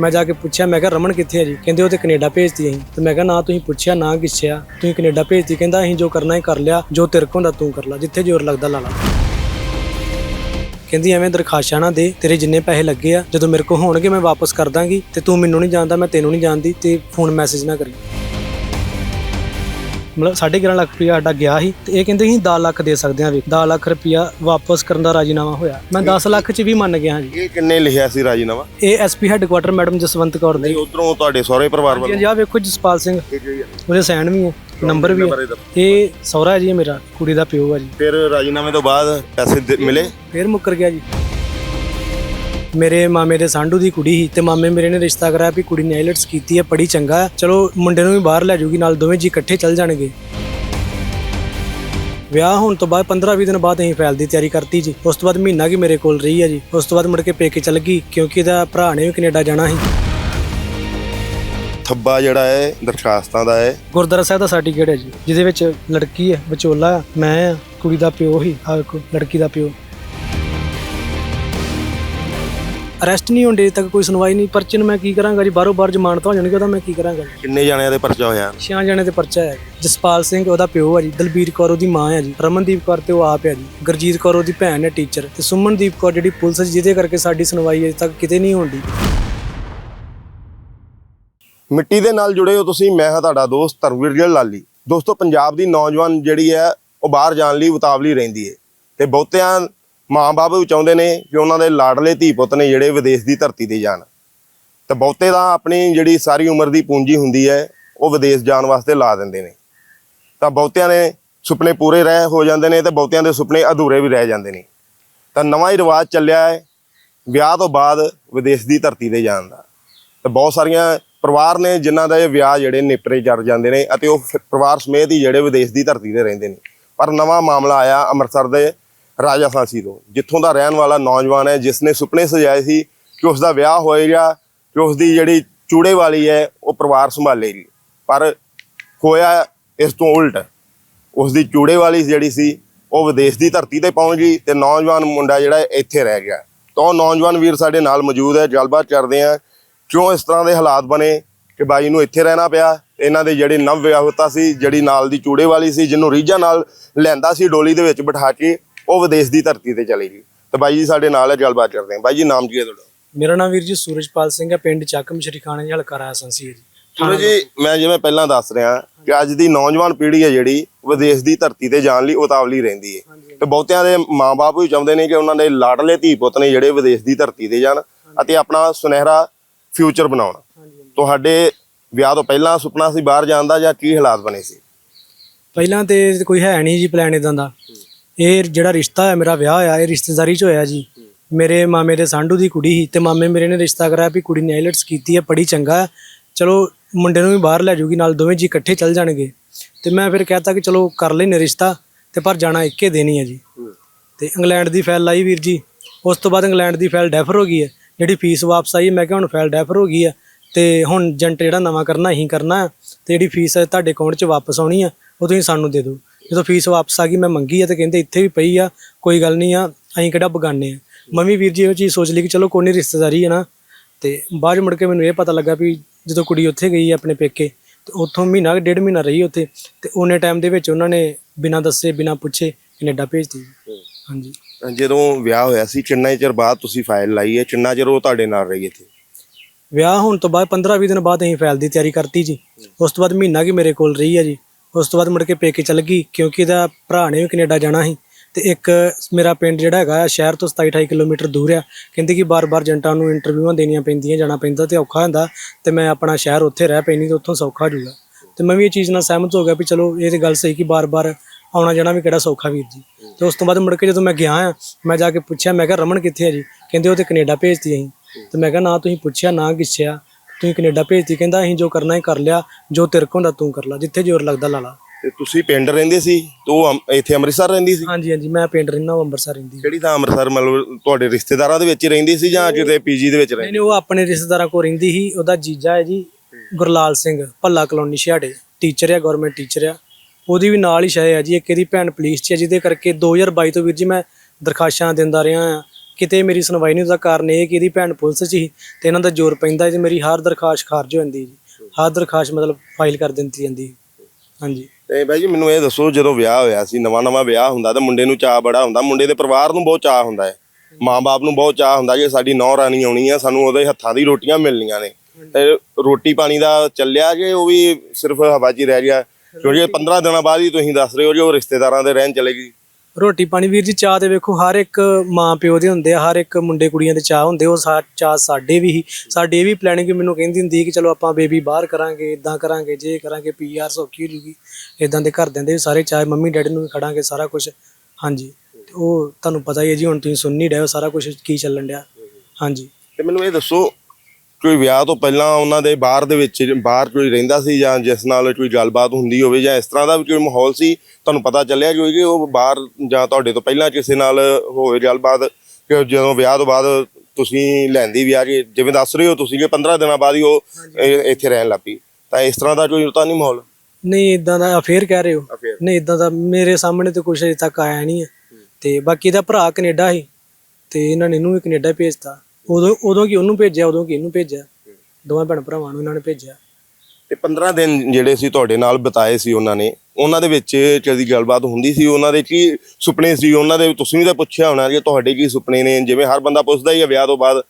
ਮੈਂ ਜਾ ਕੇ ਪੁੱਛਿਆ, ਮੈਂ ਕਿਹਾ, ਰਮਨ ਕਿੱਥੇ ਹੈ ਜੀ? ਕਹਿੰਦੇ, ਉਹ ਤੇ ਕੈਨੇਡਾ ਭੇਜਤੀ ਅਸੀਂ ਤੇ ਮੈਂ ਕਿਹਾ, ਨਾ, ਤੁਸੀਂ ਪੁੱਛਿਆ, ਨਾ ਕਿਛਿਆ। ਤੁਸੀਂ ਕੈਨੇਡਾ ਭੇਜਤੀ ਕਹਿੰਦਾ, ਅਸੀਂ ਜੋ ਕਰਨਾ ਹੈ ਕਰ ਲਿਆ। ਜੋ ਤੇਰੇ ਕੋਲ ਹੁੰਦਾ, ਤੂੰ ਕਰ ਲੈ। ਜਿੱਥੇ ਜ਼ੋਰ ਲੱਗਦਾ, ਲਾ ਲਾ। ਕਹਿੰਦੀ, ਐਵੇਂ ਦਰਖਾਸ਼ਾਂ ਨਾ ਦੇ। ਤੇਰੇ ਜਿੰਨੇ ਪੈਸੇ ਲੱਗੇ ਆ, ਜਦੋਂ ਮੇਰੇ ਕੋਲ ਹੋਣਗੇ, ਮੈਂ ਵਾਪਸ ਕਰ ਦਾਂਗੀ। ਤੇ ਤੂੰ ਮੈਨੂੰ ਨਹੀਂ ਜਾਣਦਾ, ਮੈਂ ਤੈਨੂੰ ਨਹੀਂ ਜਾਣਦੀ। ਤੇ ਫੋਨ ਮੈਸੇਜ ਨਾ ਕਰੀ। ਮਤਲਬ 11.5 ਲੱਖ ਰੁਪਇਆ ਸਾਡਾ ਗਿਆ ਸੀ ਤੇ ਇਹ ਕਹਿੰਦੇ ਸੀ 10 ਲੱਖ ਦੇ ਸਕਦੇ ਆ ਵੀ 10 ਲੱਖ ਰੁਪਇਆ ਵਾਪਸ ਕਰਨ ਦਾ ਰਾਜੀਨਾਮਾ ਹੋਇਆ। ਮੈਂ 10 ਲੱਖ ਚ ਵੀ ਮੰਨ ਗਿਆ ਜੀ। ਇਹ ਕਿੰਨੇ ਲਿਖਿਆ ਸੀ ਰਾਜੀਨਾਮਾ? ਇਹ SP headquarter madam Jaswant Kaur ਦੇ। ਨਹੀਂ ਉਧਰੋਂ ਤੁਹਾਡੇ ਸਹੁਰੇ ਪਰਿਵਾਰ ਵੱਲੋਂ। ਜੀ ਆਹ ਵੇਖੋ ਜਸਪਾਲ ਸਿੰਘ। ਉਹਦੇ ਸਾਈਨ ਵੀ ਹੈ ਨੰਬਰ ਵੀ ਹੈ। ਇਹ ਸਹੁਰਾ ਹੈ ਜੀ ਇਹ ਮੇਰਾ ਕੁੜੀ ਦਾ ਪਿਓ ਹੈ ਜੀ। ਫਿਰ ਰਾਜੀਨਾਮੇ ਤੋਂ ਬਾਅਦ ਪੈਸੇ ਦੇ- ਮਿਲੇ? ਫੇਰ ਮੁੱਕਰ ਗਿਆ ਜੀ। ਮੇਰੇ ਮਾਮੇ ਦੇ ਸਾਂਢੂ ਦੀ ਕੁੜੀ ਸੀ ਤੇ ਮਾਮੇ ਮੇਰੇ ਨੇ ਰਿਸ਼ਤਾ ਕਰਾਇਆ ਵੀ ਕੁੜੀ ਨੇ ਆਈਲਟਸ ਕੀਤੀ ਹੈ ਪੜੀ ਚੰਗਾ। ਚਲੋ ਮੁੰਡੇ ਨੂੰ ਵੀ ਬਾਹਰ ਲੈ ਜਾਊਗੀ ਨਾਲ ਦੋਵੇਂ ਜੀ ਇਕੱਠੇ ਚੱਲ ਜਾਣਗੇ। ਵਿਆਹ ਹੋਣ ਤੋਂ ਬਾਅਦ 15-20 ਦਿਨ ਬਾਅਦ ਅਸੀਂ ਫਾਈਲ ਦੀ ਤਿਆਰੀ ਕਰਤੀ ਜੀ। ਉਸ ਤੋਂ ਬਾਅਦ ਮਹੀਨਾ ਕੀ ਮੇਰੇ ਕੋਲ ਰਹੀ ਹੈ ਜੀ। ਉਸ ਤੋਂ ਬਾਅਦ ਮੁੜ ਕੇ ਪੇਕੇ ਚੱਲ ਗਈ ਕਿਉਂਕਿ ਇਹਦਾ ਭਰਾ ਨੇ ਵੀ ਕੈਨੇਡਾ ਜਾਣਾ ਸੀ। ਥੱਬਾ ਜਿਹੜਾ ਹੈ ਦਰਖਾਸਤਾਂ ਦਾ ਹੈ। ਗੁਰਦੁਆਰਾ ਸਾਹਿਬ ਦਾ ਸਰਟੀਫਿਕੇਟ ਹੈ ਜੀ ਜਿਹਦੇ ਵਿੱਚ ਲੜਕੀ ਹੈ ਵਿਚੋਲਾ ਮੈਂ ਆ ਕੁੜੀ ਦਾ ਪਿਓ ਹੀ ਆ ਵੇਖੋ ਲੜਕੀ ਦਾ ਪਿਓ। ਅਰੈਸਟ ਨਹੀਂ ਹੁੰਦੇ ਤੱਕ ਕੋਈ ਸੁਣਵਾਈ ਨਹੀਂ। ਪਰਚੇ ਨੂੰ ਮੈਂ ਕੀ ਕਰਾਂਗਾ ਜੀ? ਬਾਹਰੋਂ ਬਾਹਰ ਜ਼ਮਾਨਤ ਹੋ ਜਾਣਗੇ ਉਹਦਾ ਮੈਂ ਕੀ ਕਰਾਂਗਾ ਜੀ? ਕਿੰਨੇ ਜਾਣਿਆਂ ਦੇ ਪਰਚਾ ਹੋਇਆ? ਛਿਆਂ ਜਣੇ ਤੇ ਪਰਚਾ ਹੈ। ਜਸਪਾਲ ਸਿੰਘ ਉਹਦਾ ਪਿਓ ਹੈ ਜੀ। ਦਲਬੀਰ ਕੌਰ ਉਹਦੀ ਮਾਂ ਹੈ ਜੀ। ਰਮਨਦੀਪ ਕੌਰ ਤੇ ਉਹ ਆਪ ਹੈ ਜੀ। ਗੁਰਜੀਤ ਕੌਰ ਉਹਦੀ ਭੈਣ ਹੈ ਟੀਚਰ ਤੇ ਸੁਮਨਦੀਪ ਕੌਰ ਜਿਹੜੀ ਪੁਲਿਸ 'ਚ ਜਿਹਦੇ ਕਰਕੇ ਸਾਡੀ ਸੁਣਵਾਈ ਅਜੇ ਤੱਕ ਕਿਤੇ ਨਹੀਂ ਹੁੰਦੀ ਮਿੱਟੀ ਦੇ ਨਾਲ ਜੁੜੇ ਹੋ ਤੁਸੀਂ। ਮੈਂ ਹਾਂ ਤੁਹਾਡਾ ਦੋਸਤ ਧਰਮਵੀਰ ਲਾਲੀ। ਦੋਸਤੋ ਪੰਜਾਬ ਦੀ ਨੌਜਵਾਨ ਜਿਹੜੀ ਹੈ ਉਹ ਬਾਹਰ ਜਾਣ ਲਈ ਉਤਾਵਲੀ ਰਹਿੰਦੀ ਹੈ। ਤੇ ਬਹੁਤਿਆਂ ਮਾਂ-ਬਾਪ ਵੀ ਚਾਹੁੰਦੇ ਨੇ ਕਿ ਉਹਨਾਂ ਦੇ ਲਾਡਲੇ ਧੀ ਪੁੱਤ ਨੇ ਜਿਹੜੇ ਵਿਦੇਸ਼ ਦੀ ਧਰਤੀ ਤੇ ਜਾਣ। ਤੇ ਬਹੁਤੇ ਤਾਂ ਆਪਣੀ ਜਿਹੜੀ ਸਾਰੀ ਉਮਰ ਦੀ ਪੂੰਜੀ ਹੁੰਦੀ ਹੈ, ਉਹ ਵਿਦੇਸ਼ ਜਾਣ ਵਾਸਤੇ ਲਾ ਦਿੰਦੇ ਨੇ। ਤਾਂ ਬਹੁਤਿਆਂ ਨੇ ਸੁਪਨੇ ਪੂਰੇ ਰਹਿ ਹੋ ਜਾਂਦੇ ਨੇ ਤੇ ਬਹੁਤਿਆਂ ਦੇ ਸੁਪਨੇ ਅਧੂਰੇ ਵੀ ਰਹਿ ਜਾਂਦੇ ਨੇ। ਤਾਂ ਨਵਾਂ ਹੀ ਰਿਵਾਜ ਚੱਲਿਆ ਹੈ, ਵਿਆਹ ਤੋਂ ਬਾਅਦ ਵਿਦੇਸ਼ ਦੀ ਧਰਤੀ ਤੇ ਜਾਣ ਦਾ। ਤੇ ਬਹੁਤ ਸਾਰੀਆਂ ਪਰਿਵਾਰ ਨੇ ਜਿਨ੍ਹਾਂ ਦਾ ਇਹ ਵਿਆਹ ਜਿਹੜੇ ਨੇਪਰੇ ਚੜ ਜਾਂਦੇ ਨੇ ਅਤੇ ਉਹ ਫਿਰ ਪਰਿਵਾਰ ਸਮੇਤ ਹੀ ਜਿਹੜੇ ਵਿਦੇਸ਼ ਦੀ ਧਰਤੀ ਤੇ ਰਹਿੰਦੇ ਨੇ। ਪਰ ਨਵਾਂ ਮਾਮਲਾ ਆਇਆ ਅੰਮ੍ਰਿਤਸਰ ਦੇ ਰਾਜਾ ਸਾਂਸੀ ਤੋਂ। ਜਿੱਥੋਂ ਦਾ ਰਹਿਣ ਵਾਲਾ ਨੌਜਵਾਨ ਹੈ ਜਿਸ ਨੇ ਸੁਪਨੇ ਸਜਾਏ ਸੀ ਕਿ ਉਸ ਦਾ ਵਿਆਹ ਹੋਏਗਾ ਕਿ ਉਸ ਦੀ ਜਿਹੜੀ ਚੂੜੇ ਵਾਲੀ ਹੈ, ਉਹ ਪਰਿਵਾਰ ਸੰਭਾਲੇਗੀ ਪਰ ਹੋਇਆ ਇਸ ਤੋਂ ਉਲਟ। ਉਸ ਦੀ ਚੂੜੇ ਵਾਲੀ ਜਿਹੜੀ ਸੀ, ਉਹ ਵਿਦੇਸ਼ ਦੀ ਧਰਤੀ ਤੇ ਪਹੁੰਚ ਗਈ ਤੇ ਨੌਜਵਾਨ ਮੁੰਡਾ ਜਿਹੜਾ ਇੱਥੇ ਰਹਿ ਗਿਆ। ਤਾਂ ਉਹ ਨੌਜਵਾਨ ਵੀਰ ਸਾਡੇ ਨਾਲ ਮੌਜੂਦ ਹੈ, ਗੱਲਬਾਤ ਕਰਦੇ ਆ ਕਿਉਂ ਇਸ ਤਰ੍ਹਾਂ ਦੇ ਹਾਲਾਤ ਬਣੇ ਕਿ ਬਾਈ ਨੂੰ ਇੱਥੇ ਰਹਿਣਾ ਪਿਆ? ਇਹਨਾਂ ਦੇ ਜਿਹੜੇ ਨਵ ਵਿਆਹੁਤਾ ਸੀ, ਜਿਹੜੀ ਨਾਲ ਦੀ ਚੂੜੇ ਵਾਲੀ ਸੀ, ਜਿਹਨੂੰ ਰੀਝਾਂ ਨਾਲ ਲੈਂਦਾ ਸੀ ਡੋਲੀ ਦੇ ਵਿੱਚ ਬਿਠਾ ਕੇ ਉਹ ਵਿਦੇਸ਼ ਦੀ ਧਰਤੀ ਤੇ ਚਲੀ ਗਈ। ਤੇ ਬਾਈ ਜੀ ਸਾਡੇ ਨਾਲ ਹੈ ਗੱਲਬਾਤ ਕਰਦੇ ਆ ਬਾਈ ਜੀ ਨਾਮ ਕੀ ਹੈ ਤੁਹਾਡਾ? ਮੇਰਾ ਨਾਮ ਵੀਰ ਜੀ ਸੂਰਜਪਾਲ ਸਿੰਘ ਹੈ ਪਿੰਡ ਚੱਕ ਮਸ਼ਰੀ ਖਾਣੇ ਹਲਕਾ ਸੰਸੀ ਹੈ ਜੀ। ਚਲੋ ਜੀ ਮੈਂ ਜਿਵੇਂ ਪਹਿਲਾਂ ਦੱਸ ਰਿਹਾ ਕਿ ਅੱਜ ਦੀ ਨੌਜਵਾਨ ਪੀੜ੍ਹੀ ਹੈ ਜਿਹੜੀ ਵਿਦੇਸ਼ ਦੀ ਧਰਤੀ ਤੇ ਜਾਣ ਲਈ ਉਤਾਵਲੀ ਰਹਿੰਦੀ ਹੈ। ਤੇ ਬਹੁਤਿਆਂ ਦੇ ਮਾਪੇ ਵੀ ਚਾਹੁੰਦੇ ਨੇ ਕਿ ਉਹਨਾਂ ਦੇ ਲਾਡਲੇ ਧੀ ਪੁੱਤ ਨੇ ਜਿਹੜੇ ਵਿਦੇਸ਼ ਦੀ ਧਰਤੀ ਤੇ ਜਾਣ ਅਤੇ ਆਪਣਾ ਸੁਨਹਿਰਾ ਫਿਊਚਰ ਬਣਾਉਣ। ਤੁਹਾਡੇ ਵਿਆਹ ਤੋਂ ਪਹਿਲਾਂ ਸੁਪਨਾ ਸੀ ਬਾਹਰ ਜਾਣ ਦਾ ਜਾਂ ਕੀ ਹਾਲਾਤ ਬਣੇ ਸੀ? ਪਹਿਲਾਂ ਤੇ ਕੋਈ ਹੈ ਨਹੀਂ ਜੀ ਪਲਾਨ ਇਦਾਂ ਦਾ। ਇਹ ਜਿਹੜਾ ਰਿਸ਼ਤਾ ਹੈ ਮੇਰਾ ਵਿਆਹ ਹੋਇਆ ਇਹ ਰਿਸ਼ਤੇਦਾਰੀ ਚ ਹੋਇਆ ਜੀ। ਮੇਰੇ ਮਾਮੇ ਦੇ ਸਾਂਢੂ ਦੀ ਕੁੜੀ ਸੀ ਤੇ ਮਾਮੇ ਮੇਰੇ ਨੇ ਰਿਸ਼ਤਾ ਕਰਾਇਆ ਵੀ ਕੁੜੀ ਨੇ ਆਈਲਟਸ ਕੀਤੀ ਹੈ ਪੜੀ ਚੰਗਾ ਹੈ। ਚਲੋ ਮੁੰਡੇ ਨੂੰ ਵੀ ਬਾਹਰ ਲੈ ਜਾਊਗੀ ਨਾਲ ਦੋਵੇਂ ਜੀ ਇਕੱਠੇ ਚੱਲ ਜਾਣਗੇ। ਤੇ ਮੈਂ ਫਿਰ ਕਹਿਤਾ ਕਿ ਚਲੋ ਕਰ ਲੈਨੇ ਰਿਸ਼ਤਾ ਤੇ ਪਰ ਜਾਣਾ ਇੱਕੇ ਦੇਣੀ ਹੈ ਜੀ। ਤੇ ਇੰਗਲੈਂਡ ਦੀ ਫਾਈਲ ਲਾਈ ਵੀਰ ਜੀ। ਉਸ ਤੋਂ ਬਾਅਦ ਇੰਗਲੈਂਡ ਦੀ ਫਾਈਲ ਡੈਫਰ ਹੋ ਗਈ ਹੈ। ਜਿਹੜੀ ਫੀਸ ਵਾਪਸ ਆਈ ਮੈਂ ਕਿਹਾ ਹੁਣ ਫਾਈਲ ਡੈਫਰ ਹੋ ਗਈ ਹੈ ਤੇ ਹੁਣ ਏਜੰਟ ਜਿਹੜਾ ਨਵਾਂ ਕਰਨਾ ਹੀ ਕਰਨਾ ਤੇ ਜਿਹੜੀ ਫੀਸ ਹੈ ਤੁਹਾਡੇ ਅਕਾਊਂਟ 'ਚ ਵਾਪਸ ਆਉਣੀ ਆ ਉਹ ਤੁਸੀਂ ਸਾਨੂੰ ਦੇ ਦਿਓ। ਜਦੋਂ ਫੀਸ ਵਾਪਸ ਆ ਗਈ ਮੈਂ ਮੰਗੀ ਆ ਤੇ ਕਹਿੰਦੇ ਇੱਥੇ ਵੀ ਪਈ ਆ ਕੋਈ ਗੱਲ ਨਹੀਂ ਆ ਅਸੀਂ ਕਿਹੜਾ ਬਗਾਨੇ ਆ। ਮੰਮੀ ਵੀਰ ਜੀ ਇਹ ਚੀਜ਼ ਸੋਚ ਲਈ ਕਿ ਚਲੋ ਕੋਈ ਨਹੀਂ ਰਿਸ਼ਤੇਦਾਰੀ ਹੈ ਨਾ। ਤੇ ਬਾਅਦ ਮੁੜ ਕੇ ਮੈਨੂੰ ਇਹ ਪਤਾ ਲੱਗਾ ਵੀ ਜਦੋਂ ਕੁੜੀ ਉੱਥੇ ਗਈ ਆਪਣੇ ਪੇਕੇ ਤੇ ਉੱਥੋਂ ਮਹੀਨਾ ਕੁ ਡੇਢ ਮਹੀਨਾ ਰਹੀ ਉੱਥੇ ਤੇ ਉਹਨੇ ਟਾਈਮ ਦੇ ਵਿੱਚ ਉਹਨਾਂ ਨੇ ਬਿਨਾਂ ਦੱਸੇ ਬਿਨਾਂ ਪੁੱਛੇ ਕੈਨੇਡਾ ਭੇਜਤੀ ਹਾਂਜੀ। ਜਦੋਂ ਵਿਆਹ ਹੋਇਆ ਸੀ ਕਿੰਨਾ ਚਿਰ ਬਾਅਦ ਤੁਸੀਂ ਫਾਈਲ ਲਾਈ ਹੈ? ਕਿੰਨਾ ਚਿਰ ਉਹ ਤੁਹਾਡੇ ਨਾਲ ਰਹੀ ਇੱਥੇ? ਵਿਆਹ ਹੋਣ ਤੋਂ ਬਾਅਦ 15-20 ਦਿਨ ਬਾਅਦ ਅਸੀਂ ਫਾਈਲ ਦੀ ਤਿਆਰੀ ਕਰਤੀ ਜੀ। ਉਸ ਤੋਂ ਬਾਅਦ ਮਹੀਨਾ ਕੀ ਮੇਰੇ ਕੋਲ ਰਹੀ ਹੈ ਜੀ। ਉਸ ਤੋਂ ਬਾਅਦ ਮੁੜ ਕੇ ਪੇਕੇ ਚੱਲ ਗਈ, ਕਿਉਂਕਿ ਇਹਦਾ ਭਰਾ ਨੇ ਵੀ ਕੈਨੇਡਾ ਜਾਣਾ ਸੀ ਤੇ ਇੱਕ ਮੇਰਾ ਪਿੰਡ ਜਿਹੜਾ ਹੈਗਾ ਸ਼ਹਿਰ ਤੋਂ 27-28 ਕਿਲੋਮੀਟਰ ਦੂਰ ਆ। ਕਹਿੰਦੇ ਕਿ ਬਾਰ-ਬਾਰ ਏਜੰਟਾਂ ਨੂੰ ਇੰਟਰਵਿਊਆਂ ਦੇਣੀਆਂ ਪੈਂਦੀਆਂ, ਜਾਣਾ ਪੈਂਦਾ ਤੇ ਔਖਾ ਹੁੰਦਾ ਤੇ ਮੈਂ ਆਪਣਾ ਸ਼ਹਿਰ ਉੱਥੇ ਰਹਿ ਪੈਣੀ ਤੇ ਉੱਥੋਂ ਸੌਖਾ ਜੂਗਾ ਜਾਊਗਾ। ਤੇ ਮੈਂ ਵੀ ਇਹ ਚੀਜ਼ ਨਾਲ ਸਹਿਮਤ ਹੋ ਗਿਆ ਵੀ ਚਲੋ ਇਹ ਤੇ ਗੱਲ ਸਹੀ ਕਿ ਬਾਰ-ਬਾਰ ਆਉਣਾ ਜਾਣਾ ਵੀ ਕਿਹੜਾ ਸੌਖਾ ਵੀਰ ਜੀ। ਤੇ ਉਸ ਤੋਂ ਬਾਅਦ ਮੁੜ ਕੇ ਜਦੋਂ ਮੈਂ ਗਿਆ ਆ, ਮੈਂ ਜਾ ਕੇ ਪੁੱਛਿਆ, ਮੈਂ ਕਿਹਾ ਰਮਨ ਕਿੱਥੇ ਹੈ ਜੀ? ਕਹਿੰਦੇ ਉਹ ਤੇ ਕੈਨੇਡਾ ਭੇਜਤੀ ਅਸੀਂ ਤੇ ਮੈਂ ਕਿਹਾ ਨਾ ਤੁਸੀਂ ਪੁੱਛਿਆ, ਨਾ ਕਿਛਿਆ। ਤੁਸੀਂ ਕੈਨੇਡਾ ਭੇਜਤੀ ਕਹਿੰਦਾ ਅਸੀਂ ਜੋ ਕਰਨਾ ਹੈ ਕਰ ਲਿਆ ਜੋ ਤੇਰੇ ਕੋਲ ਹੁੰਦਾ ਤੂੰ ਕਰ ਲੈ ਜਿੱਥੇ ਜ਼ੋਰ ਲੱਗਦਾ ਲਾ ਲਾ। ਤੇ ਤੁਸੀਂ ਪਿੰਡ ਰਹਿੰਦੇ ਸੀ? ਤੇ ਅੰਮ- ਇੱਥੇ ਅੰਮ੍ਰਿਤਸਰ ਰਹਿੰਦੀ ਸੀ? ਹਾਂਜੀ ਹਾਂਜੀ ਮੈਂ ਪਿੰਡ ਰਹਿਣਾ ਅੰਮ੍ਰਿਤਸਰ ਰਹਿੰਦੀ ਕਿਹੜੀ ਥਾਂ ਅੰਮ੍ਰਿਤਸਰ? ਮਤਲਬ ਤੁਹਾਡੇ ਰਿਸ਼ਤੇਦਾਰਾਂ ਦੇ ਵਿੱਚ ਹੀ ਰਹਿੰਦੀ ਸੀ ਜਾਂ ਕਿਤੇ ਪੀਜੀ ਦੇ ਵਿੱਚ ਰਹਿੰਦੀ? ਨਹੀਂ ਉਹ ਆਪਣੇ ਰਿਸ਼ਤੇਦਾਰਾਂ ਕੋਲ ਰਹਿੰਦੀ ਸੀ ਉਹਦਾ ਜੀਜਾ ਹੈ ਜੀ ਗੁਰਲਾਲ ਸਿੰਘ ਭੱਲਾ ਕਲੋਨੀ ਛਿਆੜੇ ਟੀਚਰ ਹੈ ਗਵਰਨਮੈਂਟ ਟੀਚਰ ਆ। ਉਹਦੀ ਵੀ ਨਾਲ ਹੀ ਸ਼ਾਇ ਹੈ ਜੀ ਇੱਕ ਇਹਦੀ ਭੈਣ ਪੁਲਿਸ 'ਚ ਹੈ ਜਿਹਦੇ ਕਰਕੇ 2022 ਤੋਂ ਵੀਰ ਜੀ ਮੈਂ ਦਰਖਾਸ਼ਾਂ ਦਿੰਦਾ ਰਿਹਾ ਆ। ਕਿਤੇ ਮੇਰੀ ਸੁਣਵਾਈ ਨਹੀਂ ਉਹਦਾ ਕਾਰਨ ਇਹ ਕਿ ਇਹਦੀ ਭੈਣ ਪੁਲਿਸ 'ਚ ਸੀ ਤੇ ਇਹਨਾਂ ਦਾ ਜ਼ੋਰ ਪੈਂਦਾ ਤੇ ਮੇਰੀ ਹਰ ਦਰਖਾਸਤ ਖਾਰਜ ਹੋ ਜਾਂਦੀ ਜੀ। ਹਰ ਦਰਖਾਸਤ ਮਤਲਬ ਫਾਈਲ ਕਰ ਦਿੱਤੀ ਜਾਂਦੀ ਹਾਂਜੀ। ਤੇ ਬਾਈ ਜੀ ਮੈਨੂੰ ਇਹ ਦੱਸੋ, ਜਦੋਂ ਵਿਆਹ ਹੋਇਆ ਸੀ, ਨਵਾਂ ਨਵਾਂ ਵਿਆਹ ਹੁੰਦਾ ਤਾਂ ਮੁੰਡੇ ਨੂੰ ਚਾਹ ਬੜਾ ਹੁੰਦਾ, ਮੁੰਡੇ ਦੇ ਪਰਿਵਾਰ ਨੂੰ ਬਹੁਤ ਚਾਹ ਹੁੰਦਾ ਹੈ। ਮਾਂ-ਬਾਪ ਨੂੰ ਬਹੁਤ ਚਾਹ ਹੁੰਦਾ ਕਿ ਸਾਡੀ ਨੌ ਰਾਣੀ ਆਉਣੀ ਆ, ਸਾਨੂੰ ਉਹਦੇ ਹੱਥਾਂ ਦੀ ਰੋਟੀਆਂ ਮਿਲਣੀਆਂ ਨੇ। ਤੇ ਰੋਟੀ ਪਾਣੀ ਦਾ ਚੱਲਿਆ ਜੇ ਉਹ ਵੀ ਸਿਰਫ ਹਵਾ 'ਚ ਹੀ ਰਹਿ ਗਿਆ? ਕਿਉਂਕਿ 15 ਦਿਨਾਂ ਬਾਅਦ ਹੀ ਤੁਸੀਂ ਦੱਸ ਰਹੇ ਹੋ ਜੋ ਰਿਸ਼ਤੇਦਾਰਾਂ ਦੇ ਰਹਿਣ ਚਲੇ ਗਈ ਰੋਟੀ ਪਾਣੀ ਵੀਰ ਜੀ, ਚਾਹ ਤੇ ਵੇਖੋ, ਹਰ ਇੱਕ ਮਾਂ ਪਿਓ ਦੇ ਹੁੰਦੇ ਆ, ਹਰ ਇੱਕ ਮੁੰਡੇ ਕੁੜੀਆਂ ਦੇ ਚਾਹ ਹੁੰਦੇ ਉਹ ਸਾ- ਚਾਹ ਸਾਡੇ ਵੀ ਹੀ। ਸਾਡੇ ਇਹ ਵੀ ਪਲੈਨਿੰਗ ਮੈਨੂੰ ਕਹਿੰਦੀ ਹੁੰਦੀ ਕਿ ਚਲੋ ਆਪਾਂ ਬੇਬੀ ਬਾਹਰ ਕਰਾਂਗੇ ਇਦਾਂ ਕਰਾਂਗੇ, ਜੇ ਕਰਾਂਗੇ ਪੀਆਰ ਸੌਖੀ ਹੋ ਜੂਗੀ। ਇਦਾਂ ਦੇ ਘਰਦਿਆਂ ਦੇ ਵੀ ਸਾਰੇ ਚਾਹ ਮੰਮੀ ਡੈਡੀ ਨੂੰ ਵੀ ਖੜਾਂਗੇ, ਸਾਰਾ ਕੁਝ ਹਾਂਜੀ। ਤੇ ਉਹ ਤੁਹਾਨੂੰ ਪਤਾ ਹੀ ਹੈ ਜੀ, ਹੁਣ ਤੁਸੀਂ ਸੁਣ ਨਹੀਂ ਰਹੇ ਹੋ, ਸਾਰਾ ਕੁਝ ਕੀ ਚੱਲਣ ਡਿਆ। ਹਾਂਜੀ। ਤੇ ਮੈਨੂੰ ਇਹ ਦੱਸੋ ਕੋਈ ਵਿਆਹ ਤੋਂ ਪਹਿਲਾਂ ਉਹਨਾਂ ਦੇ ਬਾਹਰ ਦੇ ਵਿੱਚ ਬਾਹਰ ਕੋਈ ਰਹਿੰਦਾ ਸੀ ਜਾਂ ਜਿਸ ਨਾਲ ਕੋਈ ਗੱਲਬਾਤ ਹੁੰਦੀ ਹੋਵੇ ਜਾਂ ਇਸ ਤਰ੍ਹਾਂ ਦਾ ਵੀ ਕੋਈ ਮਾਹੌਲ ਸੀ ਤੁਹਾਨੂੰ ਪਤਾ ਚੱਲਿਆ ਕਿ ਕਿ ਉਹ ਬਾਹਰ ਜਾਂ ਤੁਹਾਡੇ ਤੋਂ ਪਹਿਲਾਂ ਕਿਸੇ ਨਾਲ ਹੋਵੇ ਗੱਲਬਾਤ ਕਿ ਜਦੋਂ ਵਿਆਹ ਤੋਂ ਬਾਅਦ ਤੁਸੀਂ ਲੈਂਦੀ ਵਿਆਹ ਜੀ ਜਿਵੇਂ ਦੱਸ ਰਹੇ ਹੋ ਤੁਸੀਂ ਕਿ 15 ਦਿਨਾਂ ਬਾਅਦ ਹੀ ਉਹ ਇੱਥੇ ਰਹਿਣ ਲੱਪੀ ਤਾਂ ਇਸ ਤਰ੍ਹਾਂ ਦਾ ਕੋਈ ਤਾਂ ਨਹੀਂ ਮਾਹੌਲ? ਨਹੀਂ ਇਦਾਂ ਦਾ ਅਫੇਅਰ ਕਹਿ ਰਹੇ ਹੋ। ਨਹੀਂ ਇਦਾਂ ਦਾ ਮੇਰੇ ਸਾਹਮਣੇ ਤੇ ਕੁਝ ਅਜੇ ਤੱਕ ਆਇਆ ਨਹੀਂ ਹੈ। ਤੇ ਬਾਕੀ ਇਹਦਾ ਭਰਾ ਕੈਨੇਡਾ ਸੀ ਤੇ ਇਹਨਾਂ ਨੇ ਇਹਨੂੰ ਵੀ ਕੈਨੇਡਾ ਭੇਜਤਾ ਉਦੋਂ ਉਦੋਂ ਕੀ ਉਹਨੂੰ ਭੇਜਿਆ ਉਦੋਂ ਕੀ ਇਹਨੂੰ ਭੇਜਿਆ? ਦੋਵਾਂ ਭੈਣ ਭਰਾਵਾਂ ਨੂੰ ਇਹਨਾਂ ਨੇ ਭੇਜਿਆ। ਤੇ 15 ਦਿਨ ਜਿਹੜੇ ਸੀ ਤੁਹਾਡੇ ਨਾਲ ਬਿਤਾਏ ਸੀ ਉਹਨਾਂ ਨੇ ਉਹਨਾਂ ਦੇ ਵਿੱਚ ਜਿਹੜੀ ਗੱਲਬਾਤ ਹੁੰਦੀ ਸੀ ਉਹਨਾਂ ਦੇ ਕੀ ਸੁਪਨੇ ਸੀ? ਉਹਨਾਂ ਦੇ ਤੁਸੀਂ ਵੀ ਤਾਂ ਪੁੱਛਿਆ ਹੋਣਾ ਕਿ ਤੁਹਾਡੇ ਕੀ ਸੁਪਨੇ ਨੇ? ਜਿਵੇਂ ਹਰ ਬੰਦਾ ਪੁੱਛਦਾ ਹੀ ਹੈ ਵਿਆਹ ਤੋਂ ਬਾਅਦ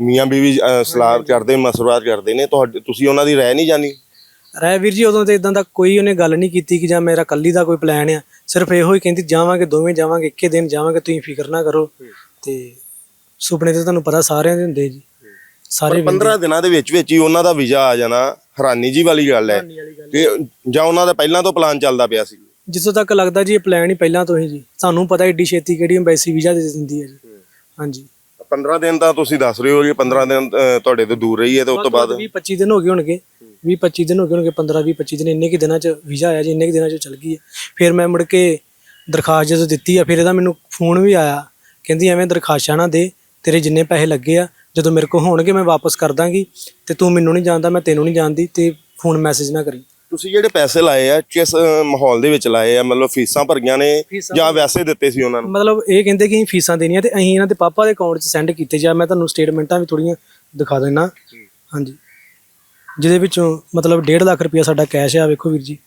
ਮੀਆਂ ਬੀਵੀ ਸਲਾਹ ਕਰਦੇ ਮਸਵਰਾ ਕਰਦੇ ਨੇ ਤੁਹਾਡੇ ਤੁਸੀਂ ਉਹਨਾਂ ਦੀ ਰਾਏ ਨਹੀਂ ਜਾਣੀ? ਰਾਏ ਵੀਰ ਜੀ ਉਦੋਂ ਤੇ ਇਦਾਂ ਦਾ ਕੋਈ ਉਹਨੇ ਗੱਲ ਨਹੀਂ ਕੀਤੀ ਕਿ ਜਾਂ ਮੇਰਾ ਕੱਲੀ ਦਾ ਕੋਈ ਪਲਾਨ ਆ। ਸਿਰਫ ਇਹੋ ਹੀ ਕਹਿੰਦੀ ਜਾਵਾਂਗੇ ਦੋਵੇਂ ਜਾਵਾਂਗੇ ਇੱਕੇ ਦਿਨ ਜਾਵਾਂਗੇ ਤੁਸੀਂ ਫਿਕਰ ਨਾ ਕਰੋ। ਤੇ ਸੁਪਨੇ ਤੇ ਤੁਹਾਨੂੰ ਪਤਾ ਸਾਰਿਆਂ ਦੇ ਹੁੰਦੇ ਜੀ। ਸਾਰੇ 15 ਦਿਨਾਂ ਦੇ ਵਿੱਚ ਵਿੱਚ ਹੀ ਉਹਨਾਂ ਦਾ ਵੀਜ਼ਾ ਆ ਜਾਣਾ ਹੈਰਾਨੀ ਜੀ ਵਾਲੀ ਗੱਲ ਹੈ। ਕਿ ਜਾਂ ਉਹਨਾਂ ਦਾ ਪਹਿਲਾਂ ਤੋਂ ਪਲਾਨ ਚੱਲਦਾ ਪਿਆ ਸੀ। ਜਿੱਥੋਂ ਤੱਕ ਲੱਗਦਾ ਜੀ ਇਹ ਪਲਾਨ ਹੀ ਪਹਿਲਾਂ ਤੋਂ ਹੀ ਜੀ। ਸਾਨੂੰ ਪਤਾ ਏਡੀ ਛੇਤੀ ਕਿਹੜੀ ਐਮਬੈਸੀ ਵੀਜ਼ਾ ਦੇ ਦਿੰਦੀ ਹੈ ਜੀ। ਹਾਂਜੀ। 15 ਦਿਨ ਤਾਂ ਤੁਸੀਂ ਦੱਸ ਰਹੇ ਹੋ ਕਿ 15 ਦਿਨ ਅਹ, ਤੁਹਾਡੇ ਤੋਂ ਦੂਰ ਰਹੀ ਹੈ ਤੇ ਉਸ ਤੋਂ ਬਾਅਦ 20 25 ਦਿਨ ਹੋ ਗਏ ਹੋਣਗੇ। 20 25 ਦਿਨ ਹੋ ਗਏ ਹੋਣਗੇ 15 20 25 ਦਿਨ ਇੰਨੇ ਕਿ ਦਿਨਾਂ ਚ ਵੀਜ਼ਾ ਆਇਆ ਜੀ ਇੰਨੇ ਕਿ ਦਿਨਾਂ ਚ ਚਲ ਗਈ ਹੈ। ਫਿਰ ਮੈਂ ਮੁੜ ਕੇ ਦਰਖਾਸਤ ਜਦੋਂ ਦਿੱਤੀ ਆ ਫਿਰ ਇਹਦਾ ਮੈਨੂੰ ਫੋਨ ਵੀ ਆਇਆ। ਕਹਿੰਦੀ ਐਵੇਂ ਦਰਖਾਸ਼ਾਂ ਨਾ ਦੇ ਤੇਰੇ ਜਿੰਨੇ ਪੈਸੇ ਲੱਗੇ ਆ ਜਦੋਂ ਮੇਰੇ ਕੋਲ ਹੋਣਗੇ ਮੈਂ ਵਾਪਸ ਕਰ ਦਾਂਗੀ। ਤੇ ਤੂੰ ਮੈਨੂੰ ਨਹੀਂ ਜਾਣਦਾ ਮੈਂ ਤੈਨੂੰ ਨਹੀਂ ਜਾਣਦੀ ਤੇ ਫੋਨ ਮੈਸੇਜ ਨਾ ਕਰੀ। ਤੁਸੀਂ ਜਿਹੜੇ ਪੈਸੇ ਲਾਏ ਆ ਕਿਸ ਮਾਹੌਲ ਦੇ ਵਿੱਚ ਲਾਏ ਆ ਮਤਲਬ ਫੀਸਾਂ ਭਰੀਆਂ ਨੇ ਫੀਸਾਂ ਜਾਂ ਵੈਸੇ ਦਿੱਤੇ ਸੀ ਉਹਨਾਂ ਨੂੰ? ਮਤਲਬ ਇਹ ਕਹਿੰਦੇ ਕਿ ਅਸੀਂ ਫੀਸਾਂ ਦੇਣੀਆਂ ਤੇ ਅਸੀਂ ਇਹਨਾਂ ਦੇ ਪਾਪਾ ਦੇ ਅਕਾਊਂਟ 'ਚ ਸੈਂਡ ਕੀਤੇ ਜਾ ਮੈਂ ਤੁਹਾਨੂੰ ਸਟੇਟਮੈਂਟਾਂ ਵੀ ਥੋੜੀਆਂ ਦਿਖਾ ਦਿੰਨਾ। ਹਾਂਜੀ। ਜਿਹਦੇ ਵਿੱਚੋਂ ਮਤਲਬ 1.5 ਲੱਖ ਰੁਪਇਆ ਸਾਡਾ ਕੈਸ਼ ਆ ਵੇਖੋ ਵੀਰ ਜੀ।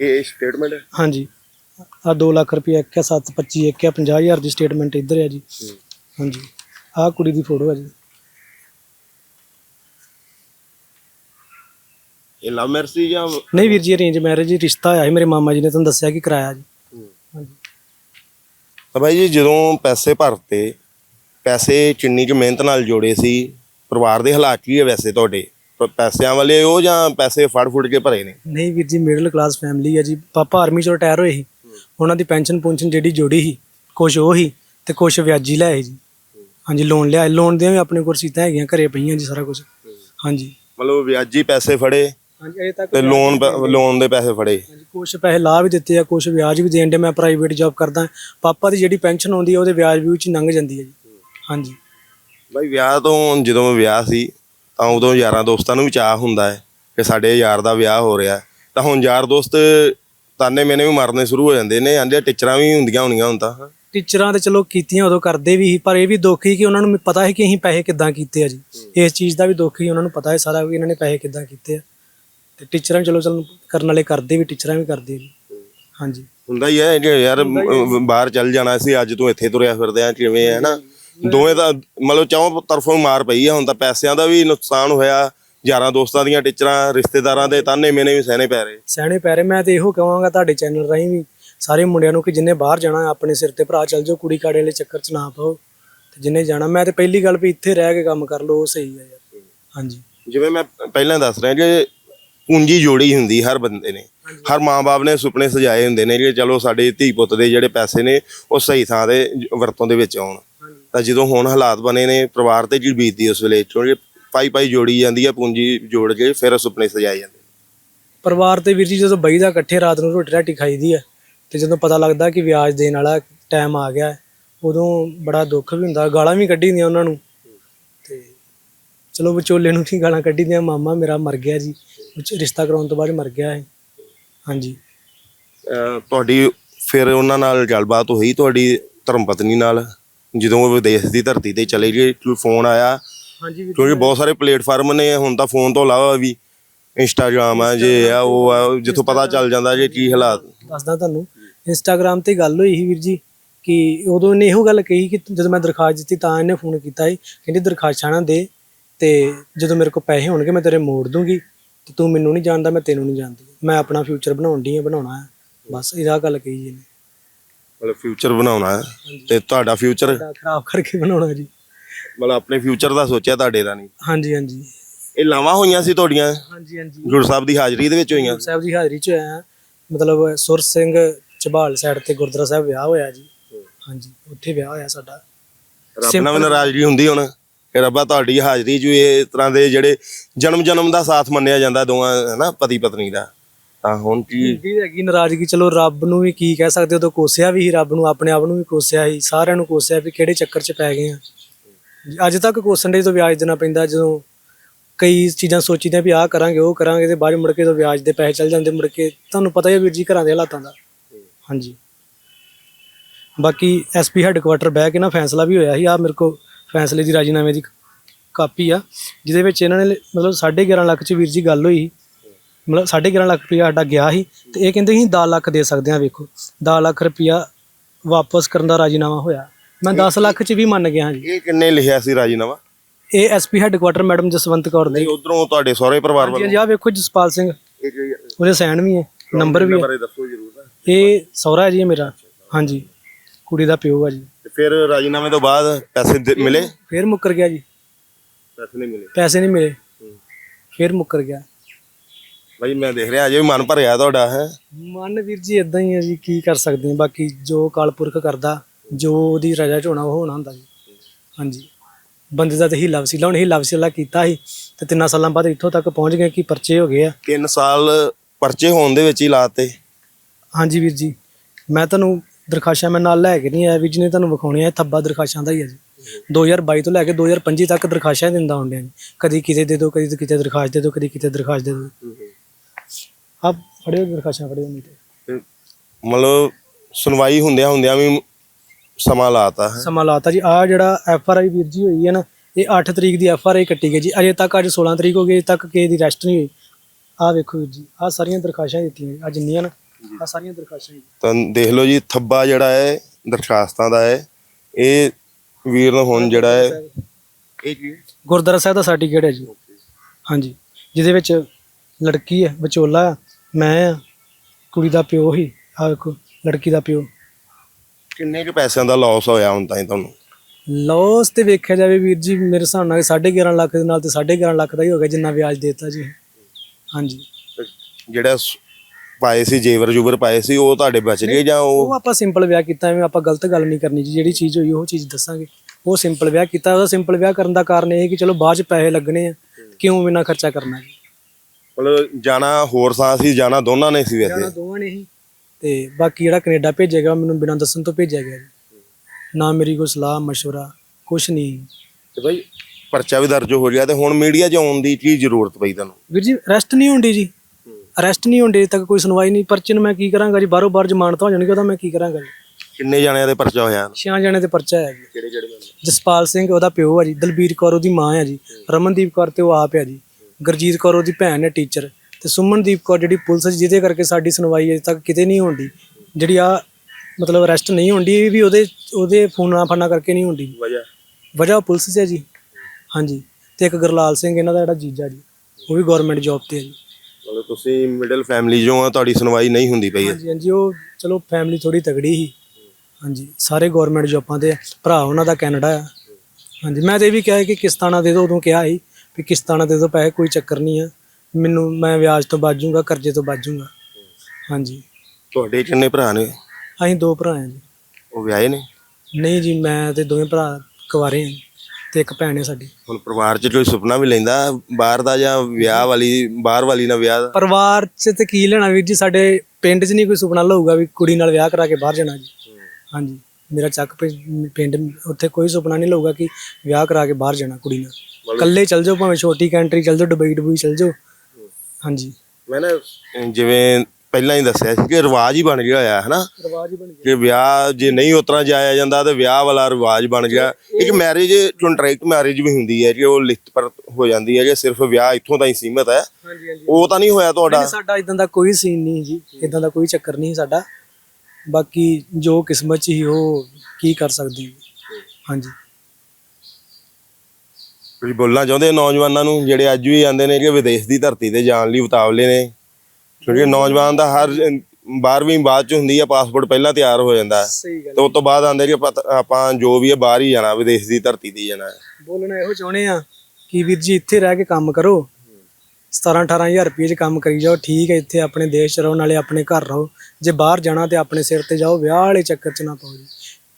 ਇਹ ਸਟੇਟਮੈਂਟ ਹੈ? ਹਾਂਜੀ। ਆ 2 ਲੱਖ ਰੁਪਇਆ ਇੱਕ ਆ 7 25 ਇੱਕ ਆ 50000 ਦੀ ਸਟੇਟਮੈਂਟ ਇੱਧਰ ਹੈ ਜੀ। ਹਾਂਜੀ। ਆਹ ਕੁੜੀ ਦੀ ਫੋਟੋ ਹੈ ਜੀ। ਇਹ ਲਵ ਮੈਰਿਜ ਸੀ ਜਾਂ ਨਹੀਂ ਵੀਰ ਜੀ ਅਰੇਂਜ ਮੈਰਿਜ ਰਿਸ਼ਤਾ ਆਇਆ ਸੀ ਮੇਰੇ ਮਾਮਾ ਜੀ ਨੇ ਤੁਹਾਨੂੰ ਦੱਸਿਆ ਕਿ ਕਰਾਇਆ ਜੀ। ਹਾਂਜੀ। ਤਾਂ ਬਾਈ ਜੀ ਜਦੋਂ ਪੈਸੇ ਭਰਤੇ ਪੈਸੇ ਕਿੰਨੀ ਕੁ ਮਿਹਨਤ ਨਾਲ ਜੋੜੇ ਸੀ ਪਰਿਵਾਰ ਦੇ ਹਾਲਾਤ ਕੀ ਹੈ ਵੈਸੇ ਤੁਹਾਡੇ? ਪੈਸਿਆਂ ਵਾਲੇ ਉਹ ਜਾਂ ਪੈਸੇ ਫੜ ਫੁੜ ਕੇ ਭਰੇ ਨੇ? ਨਹੀਂ ਵੀਰ ਜੀ ਮਿਡਲ ਕਲਾਸ ਫੈਮਿਲੀ ਹੈ ਜੀ। ਪਾਪਾ ਆਰਮੀ ਚੋਂ ਰਿਟਾਇਰ ਹੋਏ ਸੀ। ਉਹਨਾਂ ਦੀ ਪੈਨਸ਼ਨ ਪੁੰਸ਼ਨ ਜਿਹੜੀ ਜੋੜੀ ਸੀ ਕੁਛ ਉਹ ਹੀ ਤੇ ਕੁਛ ਵਿਆਜੀ ਲਏ ਜੀ। ਹਾਂਜੀ ਲੋਨ ਲਿਆ ਲੋਨ ਦੀਆਂ ਵੀ ਆਪਣੇ ਕੋਲ ਰਸੀਦਾਂ ਹੈਗੀਆਂ ਘਰੇ ਪਈਆਂ ਜੀ ਸਾਰਾ ਕੁਝ ਹਾਂਜੀ। ਮਤਲਬ ਵਿਆਜੀ ਪੈਸੇ ਫੜੇ ਹਾਂਜੀ ਅਜੇ ਤੱਕ ਤੇ ਲੋਨ ਲੋਨ ਦੇ ਪੈਸੇ ਫੜੇ। ਹਾਂਜੀ ਕੁਛ ਪੈਸੇ ਲਾ ਵੀ ਦਿੱਤੇ ਆ ਕੁਛ ਵਿਆਜ ਵੀ ਦੇਣ ਦੇ ਮੈਂ ਪ੍ਰਾਈਵੇਟ ਜੌਬ ਕਰਦਾ। ਪਾਪਾ ਦੀ ਜਿਹੜੀ ਪੈਨਸ਼ਨ ਆਉਂਦੀ ਹੈ ਉਹਦੇ ਵਿਆਜ ਵੀ ਵਿੱਚ ਲੰਘ ਜਾਂਦੀ ਹੈ ਜੀ। ਹਾਂਜੀ। ਬਾਈ ਵਿਆਹ ਤੋਂ ਜਦੋਂ ਵਿਆਹ ਸੀ ਤਾਂ ਉਦੋਂ ਯਾਰਾਂ ਦੋਸਤਾਂ ਨੂੰ ਵੀ ਚਾਹ ਹੁੰਦਾ ਹੈ ਕਿ ਸਾਡੇ ਯਾਰ ਦਾ ਵਿਆਹ ਹੋ ਰਿਹਾ। ਤਾਂ ਹੁਣ ਯਾਰ ਦੋਸਤ ਤਾਨੇ ਮੈਨੇ ਵੀ ਮਾਰਨੇ ਸ਼ੁਰੂ ਹੋ ਜਾਂਦੇ ਨੇ ਆਂਦੇ ਟੀਚਰਾਂ ਵੀ ਹੁੰਦੀਆਂ ਹੋਣੀਆਂ ਹੁਣ ਤਾਂ। ਟੀਚਰਾਂ ਤੇ ਚਲੋ ਕੀਤੀਆਂ ਉਦੋਂ ਕਰਦੇ ਵੀ ਸੀ ਪਰ ਇਹ ਵੀ ਦੁੱਖ ਸੀ ਕਿ ਉਹਨਾਂ ਨੂੰ ਪਤਾ ਹੈ ਕਿ ਅਸੀਂ ਪੈਸੇ ਕਿੱਦਾਂ ਕੀਤੇ ਆ ਜੀ। ਇਸ ਚੀਜ਼ ਦਾ ਵੀ ਦੁੱਖ ਸੀ ਉਹਨਾਂ ਨੂੰ ਪਤਾ ਹੈ ਸਾਰਾ ਵੀ ਇਹਨਾਂ ਨੇ ਪੈਸੇ ਕਿੱਦਾਂ ਕੀਤੇ ਆ। ਤੇ ਟੀਚਰਾਂ ਚਲੋ ਚਲੋ ਕਰਨ ਵਾਲੇ ਕਰਦੇ ਵੀ ਟੀਚਰਾਂ ਵੀ ਕਰਦੇ ਆ ਜੀ ਹਾਂਜੀ। ਹੁੰਦਾ ਹੀ ਹੈ ਯਾਰ ਬਾਹਰ ਚੱਲ ਜਾਣਾ ਸੀ ਅੱਜ ਤੂੰ ਇੱਥੇ ਤੁਰਿਆ ਫਿਰਦਾ ਹੈ ਕਿਵੇਂ ਹੈ ਨਾ। ਦੋਵੇਂ ਦਾ ਮਤਲਬ ਚੌਂ ਤਰਫੋਂ ਮਾਰ ਪਈ ਹੈ ਹੁਣ ਤਾਂ ਪੈਸਿਆਂ ਦਾ ਵੀ ਨੁਕਸਾਨ ਹੋਇਆ। ਯਾਰਾਂ ਦੋਸਤਾਂ ਦੀਆਂ ਟੀਚਰਾਂ ਰਿਸ਼ਤੇਦਾਰਾਂ ਦੇ ਤਾਨੇ ਮੈਨੇ ਵੀ ਸਹਿਣੇ ਪੈ ਰਹੇ। ਸਿਆਣੇ ਪੈਰੇ ਮੈਂ ਤੇ ਇਹੋ ਕਹਾਂਗਾ ਤੁਹਾਡੇ ਚੈਨਲ ਰਾਹੀਂ ਵੀ ਸਾਰੇ ਮੁੰਡਿਆਂ ਨੂੰ ਕਿ ਜਿੰਨੇ ਬਾਹਰ ਜਾਣਾ ਆਪਣੇ ਸਿਰ ਤੇ ਭਰਾ ਚੱਲ ਜਾਓ ਕੁੜੀ ਕਾੜੇ ਵਾਲੇ ਚੱਕਰ 'ਚ ਨਾ ਪਾਓ ਤੇ ਜਿੰਨੇ ਜਾਣਾ। ਮੈਂ ਤੇ ਪਹਿਲੀ ਗੱਲ ਵੀ ਇੱਥੇ ਰਹਿ ਕੇ ਕੰਮ ਕਰ ਲਓ ਉਹ ਸਹੀ ਹੈ ਯਾਰ। ਹਾਂਜੀ। ਜਿਵੇਂ ਮੈਂ ਪਹਿਲਾਂ ਦੱਸ ਰਿਹਾ ਕਿ ਪੂੰਜੀ ਜੋੜੀ ਹੁੰਦੀ ਹਰ ਬੰਦੇ ਨੇ। ਹਰ ਮਾਂ-ਬਾਪ ਨੇ ਸੁਪਨੇ ਸਜਾਏ ਹੁੰਦੇ ਨੇ ਕਿ ਚਲੋ ਸਾਡੇ ਧੀ ਪੁੱਤ ਦੇ ਜਿਹੜੇ ਪੈਸੇ ਨੇ ਉਹ ਸਹੀ ਥਾਂ ਤੇ ਜ- ਵਰਤੋਂ ਦੇ ਵਿੱਚ ਆਉਣ। ਤਾਂ ਜਦੋਂ ਹੁਣ ਹਾਲਾਤ ਬਣੇ ਨੇ ਪਰਿਵਾਰ ਤੇ ਕੀ ਬੀਤਦੀ ਉਸ ਵੇਲੇ ਕਿਉਂਕਿ ਪਾਈ ਪਾਈ ਜੋੜੀ ਜਾਂਦੀ ਹੈ ਪੂੰਜੀ ਜੋੜ ਕੇ ਫਿਰ ਸੁਪਨੇ ਸਜਾਏ ਜਾਂਦੇ ਪਰਿਵਾਰ ਤੇ ਵੀਰ ਜੀ ਜਦੋਂ ਬਈ ਦਾ ਇਕੱਠੇ ਰਾਤ ਨੂੰ ਰੋਟੀ ਰਾਟੀ ਖਾਈਦੀ ਹੈ ਤੇ ਜਦੋਂ ਪਤਾ ਲੱਗਦਾ ਕਿ ਵਿਆਜ ਦੇਣ ਵਾਲਾ ਟਾਈਮ ਆ ਗਿਆ ਉਦੋਂ ਬੜਾ ਦੁੱਖ ਵੀ ਹੁੰਦਾ ਗਾਲਾਂ ਵੀ ਕੱਢੀ ਉਹਨਾਂ ਨੂੰ। ਤੇ ਚਲੋ ਵਿਚੋਲੇ ਨੂੰ ਕੀ ਗਾਲਾਂ ਕੱਢੀ ਦੀਆਂ ਮਾਮਾ ਮੇਰਾ ਮਰ ਗਿਆ ਜੀ ਵਿੱਚ ਰਿਸ਼ਤਾ ਕਰਾਉਣ ਤੋਂ ਬਾਅਦ ਮਰ ਗਿਆ ਹੈ ਹਾਂਜੀ। ਤੁਹਾਡੀ ਫਿਰ ਉਹਨਾਂ ਨਾਲ ਗੱਲਬਾਤ ਹੋਈ ਤੁਹਾਡੀ ਧਰਮ ਪਤਨੀ ਨਾਲ ਜਦੋਂ ਉਹ ਵਿਦੇਸ਼ ਦੀ ਧਰਤੀ ਤੇ ਚਲੇ ਗਏ ਫੋਨ ਆਇਆ? ਹਾਂਜੀ ਵੀਰ ਕਿਉਂਕਿ ਬਹੁਤ ਸਾਰੇ ਪਲੇਟਫਾਰਮ ਨੇ ਹੁਣ ਤਾਂ ਫੋਨ ਤੋਂ ਇਲਾਵਾ ਵੀ ਇੰਸਟਾਗ੍ਰਾਮ ਆ ਜੇ ਆ ਉਹ ਆ ਜਿੱਥੋਂ ਪਤਾ ਚੱਲ ਜਾਂਦਾ ਜੇ ਕੀ ਹਾਲਾਤ। ਦੱਸਦਾ ਤੁਹਾਨੂੰ ਇੰਸਟਾਗ੍ਰam ਤੇ ਗੱਲ ਹੋਈ ਸੀ ਵੀਰ ਜੀ ਕਿ ਉਦੋਂ ਇਹਨੇ ਇਹੋ ਗੱਲ ਕਹੀ ਕਿ ਜਦੋਂ ਮੈਂ ਦਰਖਾਸਤ ਦਿੱਤੀ ਤਾਂ ਇਹਨੇ ਫੋਨ ਕੀਤਾ ਸੀ ਕਹਿੰਦੀ ਦਰਖਾਸਤਾਂ ਨਾ ਦੇ ਤੇ ਜਦੋਂ ਮੇਰੇ ਕੋਲ ਪੈਸੇ ਹੋਣਗੇ ਮੈਂ ਤੇਰੇ ਮੋੜ ਦੂੰਗੀ ਤੇ ਤੂੰ ਮੈਨੂੰ ਨਹੀਂ ਜਾਣਦਾ ਮੈਂ ਤੈਨੂੰ ਨਹੀਂ ਜਾਣਦੀ। ਮੈਂ ਆਪਣਾ ਫਿਊਚਰ ਬਣਾਉਣ ਦੀ ਆ ਬਣਾਉਣਾ ਹੈ। ਬਸ ਇਹਦਾ ਗੱਲ ਕਹੀ ਜੀ ਇਹਨੇ। ਮਤਲਬ ਫਿਊਚਰ ਬਣਾਉਣਾ ਹੈ ਤੇ ਤੁਹਾਡਾ ਫਿਊਚਰ ਖਰਾਬ ਕਰਕੇ ਬਣਾਉਣਾ ਜੀ। ਮਤਲਬ ਆਪਣੇ ਫਿਊਚਰ ਦਾ ਸੋਚਿਆ ਤੁਹਾਡੇ ਦਾ ਨਹੀਂ? ਹਾਂਜੀ ਹਾਂਜੀ। ਇਹ ਲਾਵਾਂ ਹੋਈਆਂ ਸੀ ਤੁਹਾਡੀਆਂ? ਹਾਂਜੀ ਹਾਂਜੀ। ਗੁਰੂ ਸਾਹਿਬ ਦੀ ਹਾਜ਼ਰੀ ਦੇ ਵਿੱਚ ਹੋਈਆਂ? ਗੁਰੂ ਸਾਹਿਬ ਦੀ ਹਾਜ਼ਰੀ ਚ ਹੋਇਆ। ਮਤਲਬ ਸੁਰ ਸਿੰਘ ਚਬਾਲ ਸਾਈਡ ਤੇ ਗੁਰਦੁਆਰਾ ਸਾਹਿਬ ਵਿਆਹ ਹੋਇਆ ਜੀ। ਹਾਂਜੀ ਉੱਥੇ ਵਿਆਹ ਹੋਇਆ ਸਾਡਾ। ਰੱਬ ਨਾਲ ਨਾਰਾਜ਼ਗੀ ਹੁੰਦੀ ਹੁਣ ਕਿ ਰੱਬਾ ਤੁਹਾਡੀ ਹਾਜ਼ਰੀ 'ਚ ਇਸ ਤਰ੍ਹਾਂ ਦੇ ਜਿਹੜੇ ਜਨਮ ਜਨਮ ਦਾ ਸਾਥ ਮੰਨਿਆ ਜਾਂਦਾ ਦੋਵਾਂ ਹਨਾ ਪਤੀ ਪਤਨੀ ਦਾ। ਤਾਂ ਹੁਣ ਕੀ ਹੁੰਦੀ ਹੈਗੀ ਨਾਰਾਜ਼ਗੀ। ਚਲੋ ਰੱਬ ਨੂੰ ਵੀ ਕੀ ਕਹਿ ਸਕਦੇ ਉਦੋਂ ਕੋਸਿਆ ਵੀ ਸੀ ਰੱਬ ਨੂੰ ਆਪਣੇ ਆਪ ਨੂੰ ਵੀ ਕੋਸਿਆ ਸੀ ਸਾਰਿਆਂ ਨੂੰ ਕੋਸਿਆ ਵੀ ਕਿਹੜੇ ਚੱਕਰ 'ਚ ਪੈ ਗਏ ਆ। ਅੱਜ ਤੱਕ ਕੋਸਣ ਦੇ ਤੋਂ ਵਿਆਜ ਦੇਣਾ ਪੈਂਦਾ, ਜਦੋਂ ਕਈ ਚੀਜ਼ਾਂ ਸੋਚੀਆਂ ਵੀ ਆਹ ਕਰਾਂਗੇ, ਉਹ ਕਰਾਂਗੇ, ਤੇ ਬਾਅਦ 'ਚ ਮੁੜ ਕੇ ਤੋਂ ਵਿਆਜ ਦੇ ਪੈਸੇ ਚੱਲ ਜਾਂਦੇ, ਮੁੜ ਕੇ ਤੁਹਾਨੂੰ ਪਤਾ ਹੀ ਹੈ ਵੀਰ ਜੀ ਘਰਾਂ ਦੇ ਹਾਲਾਤਾਂ ਦਾ। ਹਾਂਜੀ। ਬਾਕੀ ਐਸਪੀ ਹੈੱਡਕੁਆਟਰ ਬਹਿ ਕੇ ਨਾ ਫੈਸਲਾ ਵੀ ਹੋਇਆ ਸੀ ਆ ਮੇਰੇ ਕੋ ਫੈਸਲੇ ਦੀ ਰਾਜੀਨਾਮੇ ਦੀ ਕਾਪੀ ਆ, ਜਿਹਦੇ ਵਿੱਚ ਇਹਨਾਂ ਨੇ ਮਤਲਬ 11.5 ਲੱਖ ਚ ਵੀਰ ਜੀ ਗੱਲ ਹੋਈ ਸੀ। ਮਤਲਬ 11.5 ਲੱਖ ਰੁਪਇਆ ਸਾਡਾ ਗਿਆ ਸੀ, ਤੇ ਇਹ ਕਹਿੰਦੇ ਸੀ 10 ਲੱਖ ਦੇ ਸਕਦੇ ਆ, ਵੇਖੋ। 10 ਲੱਖ ਰੁਪਇਆ ਵਾਪਸ ਕਰਨ ਦਾ ਰਾਜੀਨਾਮਾ ਹੋਇਆ। ਮੈਂ 10 ਲੱਖ ਚ ਵੀ ਮੰਨ ਗਿਆ ਜੀ ਇਹ ਕਿੰਨੇ ਲਿਖਿਆ ਸੀ ਰਾਜੀਨਾਮਾ? ਇਹ SP headquarter madam Jaswant Kaur ਦੇ। ਨਹੀਂ ਉਧਰੋਂ ਤੁਹਾਡੇ ਸਹੁਰੇ ਪਰਿਵਾਰ ਹਾਂਜੀ ਆ ਵੇਖੋ ਜਸਪਾਲ ਸਿੰਘ। ਵੱਲੋਂ ਉਹਦੇ ਸਾਈਨ ਵੀ ਹੈ ਨੰਬਰ ਵੀ ਹੈ। ਬਾਰੇ ਦੱਸੋ ਜਰੂਰ ਇਹ ਸਹੁਰਾ ਜੀ ਮੇਰਾ। ਹਾਂਜੀ ਕੁੜੀ ਦਾ ਪਿਓ ਹੈ ਜੀ। ਫਿਰ ਰਾਜੀਨਾਮੇ ਤੋਂ ਬਾਅਦ ਪੈਸੇ ਮਿਲੇ? ਫੇਰ ਮੁੱਕਰ ਗਿਆ ਜੀ। ਪੈਸੇ ਨਹੀਂ ਮਿਲੇ। ਪੈਸੇ ਨਹੀਂ ਮਿਲੇ। ਫੇਰ ਮੁੱਕਰ ਗਿਆ। ਭਾਈ ਮੈਂ ਦੇਖ ਰਿਹਾ ਅਜੇ ਵੀ ਮਨ ਭਰਿਆ ਤੁਹਾਡਾ ਹੈ। ਮਨ ਵੀਰ ਜੀ ਇਦਾਂ ਹੀ ਹੈ ਜੀ ਕੀ ਕਰ ਸਕਦੇ ਹਾਂ। ਬਾਕੀ ਜੋ ਕਾਲਪੁਰਖ ਕਰਦਾ ਜੋ ਉਹਦੀ ਰਜਾ ਚ ਹੋਣਾ ਉਹ ਹੋਣਾ ਹੁੰਦਾ ਜੀ ਹਾਂਜੀ। ਬੰਦੇ ਦਾ ਤੇ ਹੀਲਾ ਵਸੀਲਾ ਹੁਣ ਹੀਲਾ ਵਸੀਲਾ ਕੀਤਾ ਸੀ। ਤੇ ਤਿੰਨਾਂ ਸਾਲਾਂ ਬਾਅਦ ਇੱਥੋਂ ਤੱਕ ਪਹੁੰਚ ਗਏ ਕਿ ਪਰਚੇ ਹੋ ਗਏ ਆ। 3 ਸਾਲ ਪਰਚੇ ਹੋਣ ਦੇ ਵਿੱਚ ਹੀ ਲਾਤੇ। ਹਾਂਜੀ ਵੀਰ ਜੀ। ਮੈਂ ਤੁਹਾਨੂੰ ਦਰਖਾਸ਼ਾਂ ਮੈਂ ਨਾਲ ਲੈ ਕੇ ਨਹੀਂ ਆਇਆ ਵੀਰ ਜੀ ਨੇ ਤੁਹਾਨੂੰ ਵਿਖਾਉਣੀਆਂ ਇਹ ਥੱਬਾ ਦਰਖਾਸ਼ਾਂ ਦਾ ਹੀ ਹੈ ਜੀ। 2022 ਤੋਂ ਲੈ ਕੇ 2025 ਤੱਕ ਦਰਖਾਸ਼ਾਂ ਦਿੰਦਾ ਹੁੰਦਿਆਂ ਜੀ। ਕਦੀ ਕਿਤੇ ਦੇ ਦਿਓ ਕਦੀ ਕਿਤੇ ਦਰਖਾਸਤ ਦੇ ਦਿਓ ਕਦੀ ਕਿਤੇ ਦਰਖਾਸਤ ਦੇ ਦਿਓ। ਆਪ ਫੜਿਓ ਦਰਖਾਸ਼ਾਂ ਫੜਿਓ ਤੇ ਮਤਲਬ ਸੁਣਵਾਈ ਹੁੰਦਿਆਂ ਹੁੰਦਿਆਂ ਵੀ ਸਮਾਂ ਲਾਤਾ ਹੈ। ਸਮਾਂ ਲਾਤਾ ਜੀ। ਆ ਜਿਹੜਾ ਐਫ ਆਰ ਆਈ ਵੀਰ ਜੀ ਹੋਈ ਹੈ ਨਾ ਇਹ 8 ਤਰੀਕ ਦੀ ਐਫ ਆਰ ਆਈ ਕੱਟੀ ਗਈ ਜੀ। ਅਜੇ ਤੱਕ ਅੱਜ 16 ਤਰੀਕ ਹੋ ਗਈ ਅਜੇ ਤੱਕ ਕਿਸੇ ਦੀ ਰੈਸਟ ਨਹੀਂ ਹੋਈ। ਆ ਵੇਖੋ ਵੀਰ ਜੀ ਆ ਸਾਰੀਆਂ ਦਰਖਾਸ਼ਾਂ ਦਿੱਤੀਆਂ ਜੀ। ਆ ਜਿੰਨੀਆਂ ਨਾ ਆ ਸਾਰੀਆਂ ਦਰਖਾਸ਼ਾਂ ਜੀ। ਤਾਂ ਦੇਖ ਲਓ ਜੀ ਥੱਬਾ ਜਿਹੜਾ ਹੈ ਦਰਖਾਸਤਾਂ ਦਾ ਹੈ। ਇਹ ਵੀਰ ਨੂੰ ਹੁਣ ਜਿਹੜਾ ਹੈ ਇਹ ਕੀ ਗੁਰਦੁਆਰਾ ਸਾਹਿਬ ਦਾ ਸਰਟੀਫਿਕੇਟ ਹੈ ਜੀ। ਹਾਂਜੀ ਜਿਹਦੇ ਵਿੱਚ ਲੜਕੀ ਹੈ ਵਿਚੋਲਾ ਮੈਂ ਆ ਕੁੜੀ ਦਾ ਪਿਓ ਹੀ। ਆ ਵੇਖੋ ਲੜਕੀ ਦਾ ਪਿਓ। ਕਿੰਨੇ ਕੁ ਪੈਸਿਆਂ ਦਾ ਲਾਸ ਹੋਇਆ ਹੁਣ ਤਾਈਂ ਤੁਹਾਨੂੰ? ਲਾਸ ਤੇ ਵੇਖਿਆ ਜਾਵੇ ਵੀਰ ਜੀ ਮੇਰੇ ਹਿਸਾਬ ਨਾਲ 11.5 ਲੱਖ ਦੇ ਨਾਲ ਤੇ 11.5 ਲੱਖ ਦਾ ਹੀ ਹੋ ਗਿਆ ਜਿੰਨਾ ਵਿਆਜ ਦੇਤਾ ਜੀ। ਹਾਂਜੀ। ਜਿਹੜਾ ਸ- ਪਾਏ ਸੀ ਜੇਵਰ ਜੂਵਰ ਪਾਏ ਸੀ ਉਹ ਤੁਹਾਡੇ ਬਚ ਗਏ ਜਾਂ ਉਹ ਉਹ ਆਪਾਂ ਸਿੰਪਲ ਵਿਆਹ ਕੀਤਾ ਐਵੇਂ ਆਪਾਂ ਗਲਤ ਗੱਲ ਨਹੀਂ ਕਰਨੀ ਜੀ ਜਿਹੜੀ ਚੀਜ਼ ਹੋਈ ਉਹ ਚੀਜ਼ ਦੱਸਾਂਗੇ। ਉਹ ਸਿੰਪਲ ਵਿਆਹ ਕੀਤਾ ਉਹਦਾ ਸਿੰਪਲ ਵਿਆਹ ਕਰਨ ਦਾ ਕਾਰਨ ਇਹ ਹੈ ਕਿ ਚਲੋ ਬਾਅਦ ਚ ਪੈਸੇ ਲੱਗਣੇ ਆ ਕਿਉਂ ਬਿਨਾ ਖਰਚਾ ਕਰਨਾ ਜੀ। ਮਤਲਬ ਜਾਣਾ ਹੋਰ ਥਾਂ ਸੀ ਜਾਣਾ ਦੋਨਾਂ ਨੇ ਸੀ ਜਾਣਾ ਵੈਸੇ ਦੋਵਾਂ ਨੇ ਹੀ। ਤੇ ਬਾਕੀ ਜਿਹੜਾ ਕੈਨੇਡਾ ਭੇਜਿਆ ਗਿਆ ਉਹ ਮੈਨੂੰ ਬਿਨਾਂ ਦੱਸਣ ਤੋਂ ਭੇਜਿਆ ਗਿਆ ਜੀ। ਨਾ ਮੇਰੀ ਕੋਈ ਸਲਾਹ ਮਸ਼ਵਰਾ ਕੁਛ ਨਹੀਂ। ਤੇ ਭਾਈ ਪਰਚਾ ਵੀ ਦਰਜ ਹੋ ਗਿਆ ਤੇ ਹੁਣ ਮੀਡੀਆ 'ਚ ਆਉਣ ਦੀ ਕੀ ਜ਼ਰੂਰਤ ਪਈ ਤੁਹਾਨੂੰ? ਵੀਰ ਜੀ ਅਰੈਸਟ ਨਹੀਂ ਹੁੰਦੀ ਜੀ। ਅਰੈਸਟ ਨਹੀਂ ਹੁੰਦੀ ਤੱਕ ਕੋਈ ਸੁਣਵਾਈ ਨਹੀਂ। ਪਰਚੇ ਨੂੰ ਮੈਂ ਕੀ ਕਰਾਂਗਾ ਜੀ? ਬਾਹਰੋਂ ਬਾਹਰ ਜ਼ਮਾਨਤ ਹੋ ਜਾਣਗੇ ਉਹਦਾ ਮੈਂ ਕੀ ਕਰਾਂਗਾ ਜੀ? ਕਿੰਨੇ ਜਾਣਿਆਂ ਦੇ ਪਰਚਾ ਹੋਇਆ? ਛਿਆਂ ਜਣੇ ਤੇ ਪਰਚਾ ਹੈ ਜੀ। ਕਿਹੜੇ ਕਿਹੜੇ ਜਸਪਾਲ ਸਿੰਘ ਉਹਦਾ ਪਿਓ ਹੈ ਜੀ। ਦਲਬੀਰ ਕੌਰ ਉਹਦੀ ਮਾਂ ਹੈ ਜੀ। ਰਮਨਦੀਪ ਕੌਰ ਤੇ ਉਹ ਆਪ ਹੈ ਜੀ। ਗੁਰਜੀਤ ਕੌਰ ਉਹਦੀ ਭੈਣ ਹੈ ਟੀਚਰ। ਤੇ ਸੁਮਨਦੀਪ ਕੌਰ ਜਿਹੜੀ ਪੁਲਿਸ 'ਚ ਜਿਹਦੇ ਕਰਕੇ ਸਾਡੀ ਸੁਣਵਾਈ ਅਜੇ ਤੱਕ ਕਿਤੇ ਨਹੀਂ ਹੁੰਦੀ। ਜਿਹੜੀ ਆ ਮਤਲਬ ਅਰੈਸਟ ਨਹੀਂ ਹੁੰਦੀ ਇਹ ਵੀ ਉਹਦੇ ਉਹਦੇ ਫੋਨਾਂ ਫਾਨਾਂ ਕਰਕੇ ਨਹੀਂ ਹੁੰਦੀ। ਵਜ੍ਹਾ? ਵਜ੍ਹਾ ਪੁਲਿਸ 'ਚ ਹੈ ਜੀ। ਹਾਂਜੀ। ਤੇ ਇੱਕ ਗੁਰਲਾਲ ਸਿੰਘ ਇਹਨਾਂ ਦਾ ਜਿਹੜਾ ਜੀਜਾ ਜੀ ਉਹ ਵੀ ਗਵਰਨਮੈਂਟ ਜੌਬ ਤੇ ਹੈ ਜੀ। ਮਤਲਬ ਤੁਸੀਂ ਮਿਡਲ ਫੈਮਿਲੀ ਚੋਂ ਆ ਤੁਹਾਡੀ ਸੁਣਵਾਈ ਨਹੀਂ ਹੁੰਦੀ ਪਈ ਹੈ? ਹਾਂਜੀ ਹਾਂਜੀ ਉਹ ਚਲੋ ਫੈਮਿਲੀ ਥੋੜੀ ਤਗੜੀ ਸੀ। ਹਾਂਜੀ ਸਾਰੇ ਗਵਰਨਮੈਂਟ ਜੌਬਾਂ ਤੇ ਆ। ਭਰਾ ਉਹਨਾਂ ਦਾ ਕੈਨੇਡਾ ਆ। ਹਾਂਜੀ ਮੈਂ ਤੇ ਇਹ ਵੀ ਕਿਹਾ ਕਿ ਕਿਸ਼ਤਾਨਾ ਦੇ ਦਿਓ ਉਦੋਂ ਕਿਹਾ ਸੀ ਵੀ ਕਿਸ਼ਤਾਨਾ ਦੇ ਦਿਓ ਪੈਸੇ ਕੋਈ ਚੱਕਰ ਨਹੀਂ ਆ। ਮੈਨੂੰ ਮੈਂ ਵਿਆਜ ਤੋਂ ਬਚ ਜਾਊਂਗਾ ਕਰਜ਼ੇ ਤੋਂ ਬਚ ਜਾਊਂਗਾ। ਹਾਂਜੀ। ਤੁਹਾਡੇ ਕਿੰਨੇ ਭਰਾ ਨੇ? ਅਸੀਂ ਦੋ ਭਰਾ ਹਾਂ ਜੀ। ਉਹ ਵਿਆਹੇ ਨੇ? ਨਹੀਂ ਜੀ ਮੈਂ ਤੇ ਦੋਵੇਂ ਭਰਾ ਕੁਆਰੇ ਹਾਂ ਤੇ ਇੱਕ ਭੈਣ ਹੈ ਸਾਡੀ। ਹੁਣ ਪਰਿਵਾਰ 'ਚ ਕੋਈ ਸੁਪਨਾ ਵੀ ਲੈਂਦਾ ਬਾਹਰ ਦਾ ਜਾਂ ਵਿਆਹ ਵਾਲੀ ਬਾਹਰ ਵਾਲੀ ਨਾਲ ਵਿਆਹ ਦਾ? ਪਰਿਵਾਰ 'ਚ ਤੇ ਕੀ ਲੈਣਾ ਵੀਰ ਜੀ ਸਾਡੇ ਪਿੰਡ 'ਚ ਨਹੀਂ ਕੋਈ ਸੁਪਨਾ ਲਊਗਾ ਵੀ ਕੁੜੀ ਨਾਲ ਵਿਆਹ ਕਰਾ ਕੇ ਬਾਹਰ ਜਾਣਾ ਜੀ। ਹਾਂਜੀ ਮੇਰਾ ਚੱਕ ਪਿੰ- ਪਿੰਡ ਉੱਥੇ ਕੋਈ ਸੁਪਨਾ ਨਹੀਂ ਲਊਗਾ ਕਿ ਵਿਆਹ ਕਰਾ ਕੇ ਬਾਹਰ ਜਾਣਾ ਕੁੜੀ ਨਾਲ। ਇਕੱਲੇ ਚੱਲ ਜਾਓ ਭਾਵੇਂ ਛੋਟੀ ਕੰਟਰੀ ਚੱਲ ਜਾਓ ਦੁਬਈ ਦੁਬਈ ਚੱਲ ਜਾਓ। ਹਾਂਜੀ। ਮੈਂ ਨਾ ਜਿਵੇਂ ਪਹਿਲਾਂ ਹੀ ਦੱਸਿਆ ਸੀ ਕਿ ਰਿਵਾਜ ਹੀ ਬਣ ਗਿਆ ਹੋਇਆ ਹੈ ਨਾ ਰਿਵਾਜ ਹੀ ਬਣ ਗਿਆ। ਕਿ ਵਿਆਹ ਜੇ ਨਹੀਂ ਉਤਰਾ ਜਾਇਆ ਜਾਂਦਾ ਤੇ ਵਿਆਹ ਵਾਲਾ ਰਿਵਾਜ ਬਣ ਗਿਆ। ਇੱਕ ਮੈਰਿਜ ਕੰਟਰੈਕਟ ਮੈਰਿਜ ਵੀ ਹੁੰਦੀ ਹੈ ਕਿ ਉਹ ਲਿਖਤ ਪਰ ਹੋ ਜਾਂਦੀ ਹੈ ਕਿ ਸਿਰਫ ਵਿਆਹ ਇੱਥੋਂ ਸੀਮਿਤ ਹੈ ਹਾਂਜੀ ਹਾਂਜੀ। ਉਹ ਤਾਂ ਨਹੀਂ ਹੋਇਆ ਤੁਹਾਡਾ? ਸਾਡਾ ਇਦਾਂ ਦਾ ਕੋਈ ਸੀਨ ਨਹੀਂ ਜੀ। ਇਦਾਂ ਦਾ ਕੋਈ ਚੱਕਰ ਨਹੀਂ ਸਾਡਾ। ਬਾਕੀ ਜੋ ਕਿਸਮਤ ਚ ਹੀ ਉਹ ਕੀ ਕਰ ਸਕਦੀ ਹੈ। ਹਾਂਜੀ। ਕੁਝ ਬੋਲਣਾ ਚਾਹੁੰਦੇ ਹੋ ਨੌਜਵਾਨਾਂ ਨੂੰ ਜਿਹੜੇ ਅੱਜ ਵੀ ਆਉਂਦੇ ਨੇ ਕਿ ਵਿਦੇਸ਼ ਦੀ ਧਰਤੀ ਤੇ ਜਾਣ ਲਈ ਉਤਾਵਲੇ ਨੇ। ਕਿਉਂਕਿ ਨੌਜਵਾਨ ਦਾ ਹਰ 12ਵੀਂ ਬਾਅਦ ਚ ਹੁੰਦੀ ਹੈ ਪਾਸਪੋਰਟ ਪਹਿਲਾਂ ਤਿਆਰ ਹੋ ਜਾਂਦਾ। ਸਹੀ ਗੱਲ ਤੇ ਉਸ ਤੋਂ ਬਾਅਦ ਆਉਂਦੇ ਕਿ ਆਪਾਂ- ਆਪਾਂ ਜੋ ਵੀ ਹੈ ਬਾਹਰ ਹੀ ਜਾਣਾ ਵਿਦੇਸ਼ ਦੀ ਧਰਤੀ ਤੇ ਹੀ ਜਾਣਾ। ਹੈ ਬੋਲਣਾ ਇਹੋ ਚਾਹੁੰਦੇ ਆ ਕਿ ਵੀਰ ਜੀ ਇੱਥੇ ਰਹਿ ਕੇ ਕੰਮ ਕਰੋ। 17 18000 ਰੁਪਏ ਚ ਕੰਮ ਕਰੀ ਜਾਓ ਠੀਕ ਹੈ ਇੱਥੇ ਆਪਣੇ ਦੇਸ਼ ਚ ਰਹੋ ਨਾਲੇ ਆਪਣੇ ਘਰ ਰਹੋ। ਜੇ ਬਾਹਰ ਜਾਣਾ ਤੇ ਆਪਣੇ ਸਿਰ ਤੇ ਜਾਓ ਵਿਆਹ ਵਾਲੇ ਚੱਕਰ ਚ ਨਾ ਪਾਓ ਜੀ।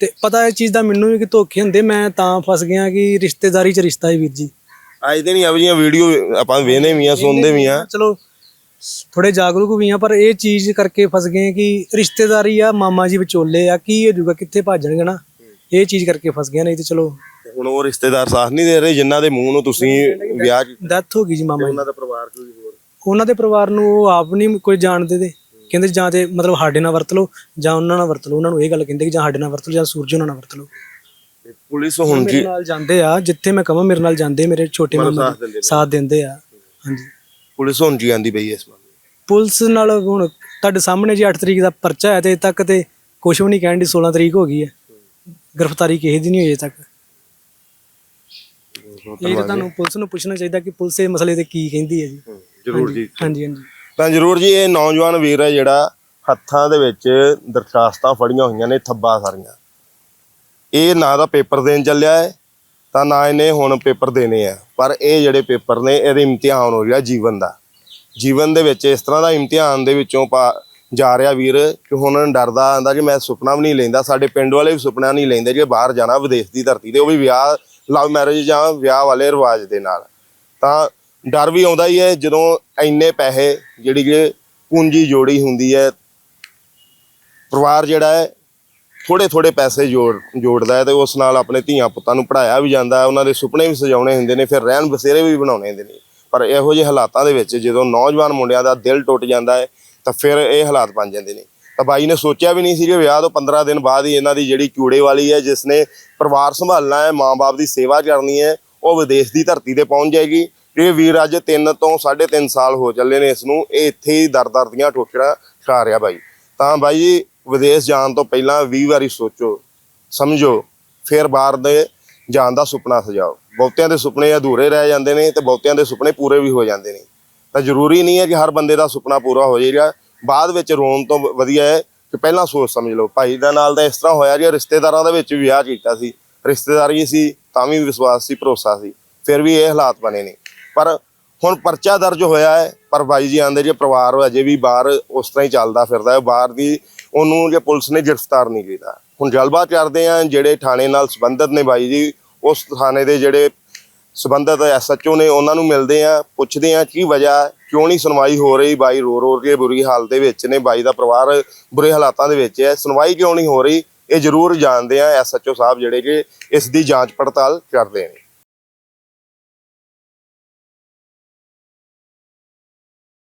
ਤੇ ਪਤਾ ਇਹ ਚੀਜ਼ ਦਾ ਮੈਨੂੰ ਵੀ ਕਿ ਧੋਖੇ ਹੁੰਦੇ ਮੈਂ ਤਾਂ ਫਸ ਗਿਆ ਕਿ ਰਿਸ਼ਤੇਦਾਰੀ ਚ ਰਿਸ਼ਤਾ ਹੈ ਵੀਰ ਜੀ। ਅੱਜ ਦੇ ਨਹੀਂ ਜਿਹੀਆਂ ਵੀਡੀਓ ਆਪਾਂ ਵੇਖਦੇ ਵੀ ਆ ਸੁਣਦੇ ਵੀ ਆ। ਚਲੋ ਥੋੜੇ ਜਾਗਰੂਕ ਵੀ ਆ ਪਰ ਇਹ ਚੀਜ਼ ਕਰਕੇ ਫਸ ਗਏ ਕਿ ਰਿਸ਼ਤੇਦਾਰੀ ਆ ਮਾਮਾ ਜੀ ਵਿਚੋਲੇ ਆ ਕੀ ਹੋ ਜਾਊਗਾ ਕਿੱਥੇ ਭਾਜਣਗੇ ਨਾ? ਇਹ ਚੀਜ਼ ਕਰਕੇ ਫਸ ਗਏ ਨਹੀਂ ਤੇ ਚਲੋ। ਹੁਣ ਉਹ ਰਿਸ਼ਤੇਦਾਰ ਸਾਥ ਨਹੀਂ ਦੇ ਰਹੇ ਜਿਨ੍ਹਾਂ ਦੇ ਮੂੰਹ ਨੂੰ ਤੁਸੀਂ ਵਿਆਹ ਡੈਥ ਹੋ ਗਈ ਜੀ ਮਾਮਾ ਜੀ। ਉਹਨਾਂ ਦਾ ਪਰਿਵਾਰ ਕੋਈ ਹੋਰ? ਉਹਨਾਂ ਦੇ ਪਰਿਵਾਰ ਨੂੰ ਉਹ ਆਪ ਨਹੀਂ ਕੋਈ ਜਾਣਦੇ ਤੇ ਕਹਿੰਦੇ ਜਾਂ ਤੇ ਮਤਲਬ ਸਾਡੇ ਨਾਲ ਵਰਤ ਲਓ ਜਾਂ ਉਹਨਾਂ ਨਾਲ ਵਰਤ ਲਓ ਉਹਨਾਂ ਨੂੰ ਇਹ ਗੱਲ ਕਹਿੰਦੇ ਕਿ ਜਾਂ ਸਾਡੇ ਨਾਲ ਵਰਤ ਲਓ ਜਾਂ ਸੂਰਜ ਉਹਨਾਂ ਨਾਲ ਵਰਤ ਲਓ। ਤੇ ਪੁਲਿਸ ਹੁਣ ਮੇਰੇ ਜੀ ਨਾਲ ਜਾਂਦੇ ਆ ਜਿੱਥੇ ਮੈਂ ਕਹਾਂ ਮੇਰੇ ਨਾਲ ਜਾਂਦੇ ਮੇਰੇ ਛੋਟੇ ਮਾਮਾ ਸਾਥ ਦਿੰਦੇ ਜੀ ਸਾਥ ਦਿੰਦੇ ਆ। ਹਾਂਜੀ। ਪੁਲਿਸ ਹੁਣ ਜੀ ਆਂਦੀ ਪਈ ਹੈ ਇਸ ਮਾਮਲੇ ਪੁਲਿਸ ਨਾਲ ਹੁਣ ਤੁਹਾਡੇ ਸਾਹਮਣੇ ਜੀ 8 ਤਰੀਕ ਦਾ ਪਰਚਾ ਹੈ ਤੇ ਅਜੇ ਤੱਕ ਤੇ ਕੁਝ ਵੀ ਨਹੀਂ ਕਹਿਣ ਦੀ 16 ਤਰੀਕ ਹੋ ਗਈ ਹੈ। ਗ੍ਰਿਫਤਾਰੀ ਕਿਸੇ ਦੀ ਨਹੀਂ ਹੋਈ ਅਜੇ ਤੱਕ। ਇਹ ਤਾਂ ਤੁਹਾਨੂੰ ਪੁਲਿਸ ਨੂੰ ਪੁੱਛਣਾ ਚਾਹੀਦਾ ਕਿ ਪੁਲਿਸ ਇਹ ਮਸਲੇ ਤੇ ਕੀ ਕਹਿੰਦੀ ਹੈ ਜੀ। ਜ਼ਰੂਰ ਜੀ। ਹਾਂਜੀ ਹਾਂਜੀ। ਤਾਂ ਜ਼ਰੂਰ ਜੀ, ਇਹ ਨੌਜਵਾਨ ਵੀਰ ਹੈ ਜਿਹੜਾ ਹੱਥਾਂ ਦੇ ਵਿੱਚ ਦਰਖਾਸਤਾਂ ਫੜੀਆਂ ਹੋਈਆਂ ਨੇ, ਥੱਬਾ ਸਾਰੀਆਂ। ਇਹ ਨਾ ਦਾ ਪੇਪਰ ਦੇਣ ਚੱਲਿਆ ਹੈ, ਤਾਂ ਨਾ ਇਹਨੇ ਹੁਣ ਪੇਪਰ ਦੇਣੇ ਆ। ਪਰ ਇਹ ਜਿਹੜੇ ਪੇਪਰ ਨੇ, ਇਹਦੇ ਇਮਤਿਹਾਨ ਹੋ ਰਿਹਾ ਜੀਵਨ ਦਾ। ਜੀਵਨ ਦੇ ਵਿੱਚ ਇਸ ਤਰ੍ਹਾਂ ਦਾ ਇਮਤਿਹਾਨ ਦੇ ਵਿੱਚੋਂ ਪਾ- ਜਾ ਰਿਹਾ ਵੀਰ, ਕਿ ਹੁਣ ਡਰਦਾ ਆਂਦਾ ਕਿ ਮੈਂ ਸੁਪਨਾ ਵੀ ਨਹੀਂ ਲੈਂਦਾ, ਸਾਡੇ ਪਿੰਡ ਵਾਲੇ ਵੀ ਸੁਪਨਾ ਨਹੀਂ ਲੈਂਦੇ ਜੇ ਬਾਹਰ ਜਾਣਾ ਵਿਦੇਸ਼ ਦੀ ਧਰਤੀ ਤੇ, ਉਹ ਵੀ ਵਿਆਹ ਲਵ ਮੈਰਿਜ ਜਾਂ ਵਿਆਹ ਵਾਲੇ ਰਿਵਾਜ ਦੇ ਨਾਲ। ਤਾਂ ਡਰ ਵੀ ਆਉਂਦਾ ਹੀ ਹੈ ਜਦੋਂ ਇੰਨੇ ਪੈਸੇ ਜਿਹੜੀ ਕਿ ਪੂੰਜੀ ਜੋੜੀ ਹੁੰਦੀ ਹੈ, ਪਰਿਵਾਰ ਜਿਹੜਾ ਹੈ ਥੋੜੇ ਥੋੜੇ ਪੈਸੇ ਜੋੜ, ਜੋੜਦਾ ਹੈ ਤੇ ਉਸ ਨਾਲ ਆਪਣੇ ਧੀਆਂ ਪੁੱਤਾਂ ਨੂੰ ਪੜਾਇਆ ਵੀ ਜਾਂਦਾ ਉਹਨਾਂ ਦੇ ਸੁਪਨੇ ਵੀ ਸਜਾਉਣੇ ਹੁੰਦੇ ਨੇ, ਫਿਰ ਰਹਿਣ ਬਸੇਰੇ ਵੀ ਬਣਾਉਣੇ ਹੁੰਦੇ ਨੇ। ਪਰ ਇਹੋ ਜਿਹੇ ਹਾਲਾਤਾਂ ਦੇ ਵਿੱਚ ਜਦੋਂ ਨੌਜਵਾਨ ਮੁੰਡਿਆਂ ਦਾ ਦਿਲ ਟੁੱਟ ਜਾਂਦਾ ਹੈ, ਤਾਂ ਫਿਰ ਇਹ ਹਾਲਾਤ ਬਣ ਜਾਂਦੇ ਨੇ। ਤਾਂ ਬਾਈ ਨੇ ਸੋਚਿਆ ਵੀ ਨਹੀਂ ਸੀ ਕਿ ਵਿਆਹ ਤੋਂ 15 ਦਿਨ ਬਾਅਦ ਹੀ ਇਹਨਾਂ ਦੀ ਜਿਹੜੀ ਚੂੜੇ ਵਾਲੀ ਹੈ, ਜਿਸ ਨੇ ਪਰਿਵਾਰ ਸੰਭਾਲਣਾ ਹੈ, ਮਾਂ-ਬਾਪ ਦੀ ਸੇਵਾ ਕਰਨੀ ਹੈ, ਉਹ ਵਿਦੇਸ਼ ਦੀ ਧਰਤੀ ਤੇ ਪਹੁੰਚ ਜਾਏਗੀ। ਇਹ ਵੀਰ ਅੱਜ 3 ਤੋਂ 3.5 ਸਾਲ ਹੋ ਚੱਲੇ ਨੇ ਇਸ ਨੂੰ। ਇਹ ਇੱਥੇ ਹੀ ਦਰ-ਦਰ ਦੀਆਂ ਠੋਕਰਾਂ ਖਾ ਰਿਹਾ ਬਾਈ। ਤਾਂ ਬਾਈ ਵਿਦੇਸ਼ ਜਾਣ ਤੋਂ ਪਹਿਲਾਂ 20 ਵਾਰੀ ਸੋਚੋ, ਸਮਝੋ, ਫਿਰ ਬਾਹਰ ਦੇ ਜਾਣ ਦਾ ਸੁਪਨਾ ਸਜਾਓ। ਬਹੁਤਿਆਂ ਦੇ ਸੁਪਨੇ ਅਧੂਰੇ ਰਹਿ ਜਾਂਦੇ ਨੇ ਤੇ ਬਹੁਤਿਆਂ ਦੇ ਸੁਪਨੇ ਪੂਰੇ ਵੀ ਹੋ ਜਾਂਦੇ ਨੇ। ਤਾਂ ਜ਼ਰੂਰੀ ਨਹੀਂ ਹੈ ਕਿ ਹਰ ਬੰਦੇ ਦਾ ਸੁਪਨਾ ਪੂਰਾ ਹੋ ਜਾਏਗਾ ਬਾਅਦ ਵਿੱਚ ਰੋਣ ਤੋਂ ਵਧੀਆ ਹੈ ਕਿ ਪਹਿਲਾਂ ਸੋਚ ਸਮਝ ਲਓ। ਭਾਈ ਦਾ ਨਾਲ ਤਾਂ ਇਸ ਤਰ੍ਹਾਂ ਹੋਇਆ ਜੀ ਰਿਸ਼ਤੇਦਾਰਾਂ ਦੇ ਵਿੱਚ ਵੀ ਵਿਆਹ ਕੀਤਾ ਸੀ। ਰਿਸ਼ਤੇਦਾਰੀ ਸੀ, ਤਾਂ ਵੀ ਵਿਸ਼ਵਾਸ ਸੀ, ਭਰੋਸਾ ਸੀ। ਫਿਰ ਵੀ ਇਹ ਹਾਲਾਤ ਬਣੇ ਨੇ। ਪਰ ਹੁਣ ਪਰਚਾ ਦਰਜ ਹੋਇਆ ਹੈ, ਪਰ ਬਾਈ ਜੀ ਆਂਦੇ ਜੇ ਪਰਿਵਾਰ ਅਜੇ ਵੀ ਬਾਹਰ ਉਸ ਤਰ੍ਹਾਂ ਹੀ ਚੱਲਦਾ ਫਿਰਦਾ ਹੈ, ਬਾਹਰ ਦੀ ਉਹਨੂੰ ਜੇ ਪੁਲਿਸ ਨੇ ਗ੍ਰਿਫਤਾਰ ਨਹੀਂ ਕੀਤਾ। ਹੁਣ ਜਲਵਾ ਕਰਦੇ ਆ ਜਿਹੜੇ ਥਾਣੇ ਨਾਲ ਸੰਬੰਧਿਤ ਨੇ ਬਾਈ ਜੀ, ਉਸ ਥਾਣੇ ਦੇ ਜਿਹੜੇ ਸੰਬੰਧਿਤ ਐਸਐਚਓ ਨੇ ਉਹਨਾਂ ਨੂੰ ਮਿਲਦੇ ਆ ਪੁੱਛਦੇ ਆ ਕੀ ਵਜ੍ਹਾ, ਕਿਉਂ ਨਹੀਂ ਸੁਣਵਾਈ ਹੋ ਰਹੀ ਬਾਈ ਰੋ ਰੋ ਕੇ ਬੁਰੀ ਹਾਲਤ ਦੇ ਵਿੱਚ ਨੇ ਬਾਈ ਦਾ ਪਰਿਵਾਰ ਬੁਰੇ ਹਾਲਾਤਾਂ ਦੇ ਵਿੱਚ ਹੈ, ਸੁਣਵਾਈ ਕਿਉਂ ਨਹੀਂ ਹੋ ਰਹੀ, ਇਹ ਜ਼ਰੂਰ ਜਾਣਦੇ ਆ ਐਸਐਚਓ ਸਾਹਿਬ ਜਿਹੜੇ ਕਿ ਇਸ ਦੀ ਜਾਂਚ ਪੜਤਾਲ ਕਰਦੇ ਨੇ।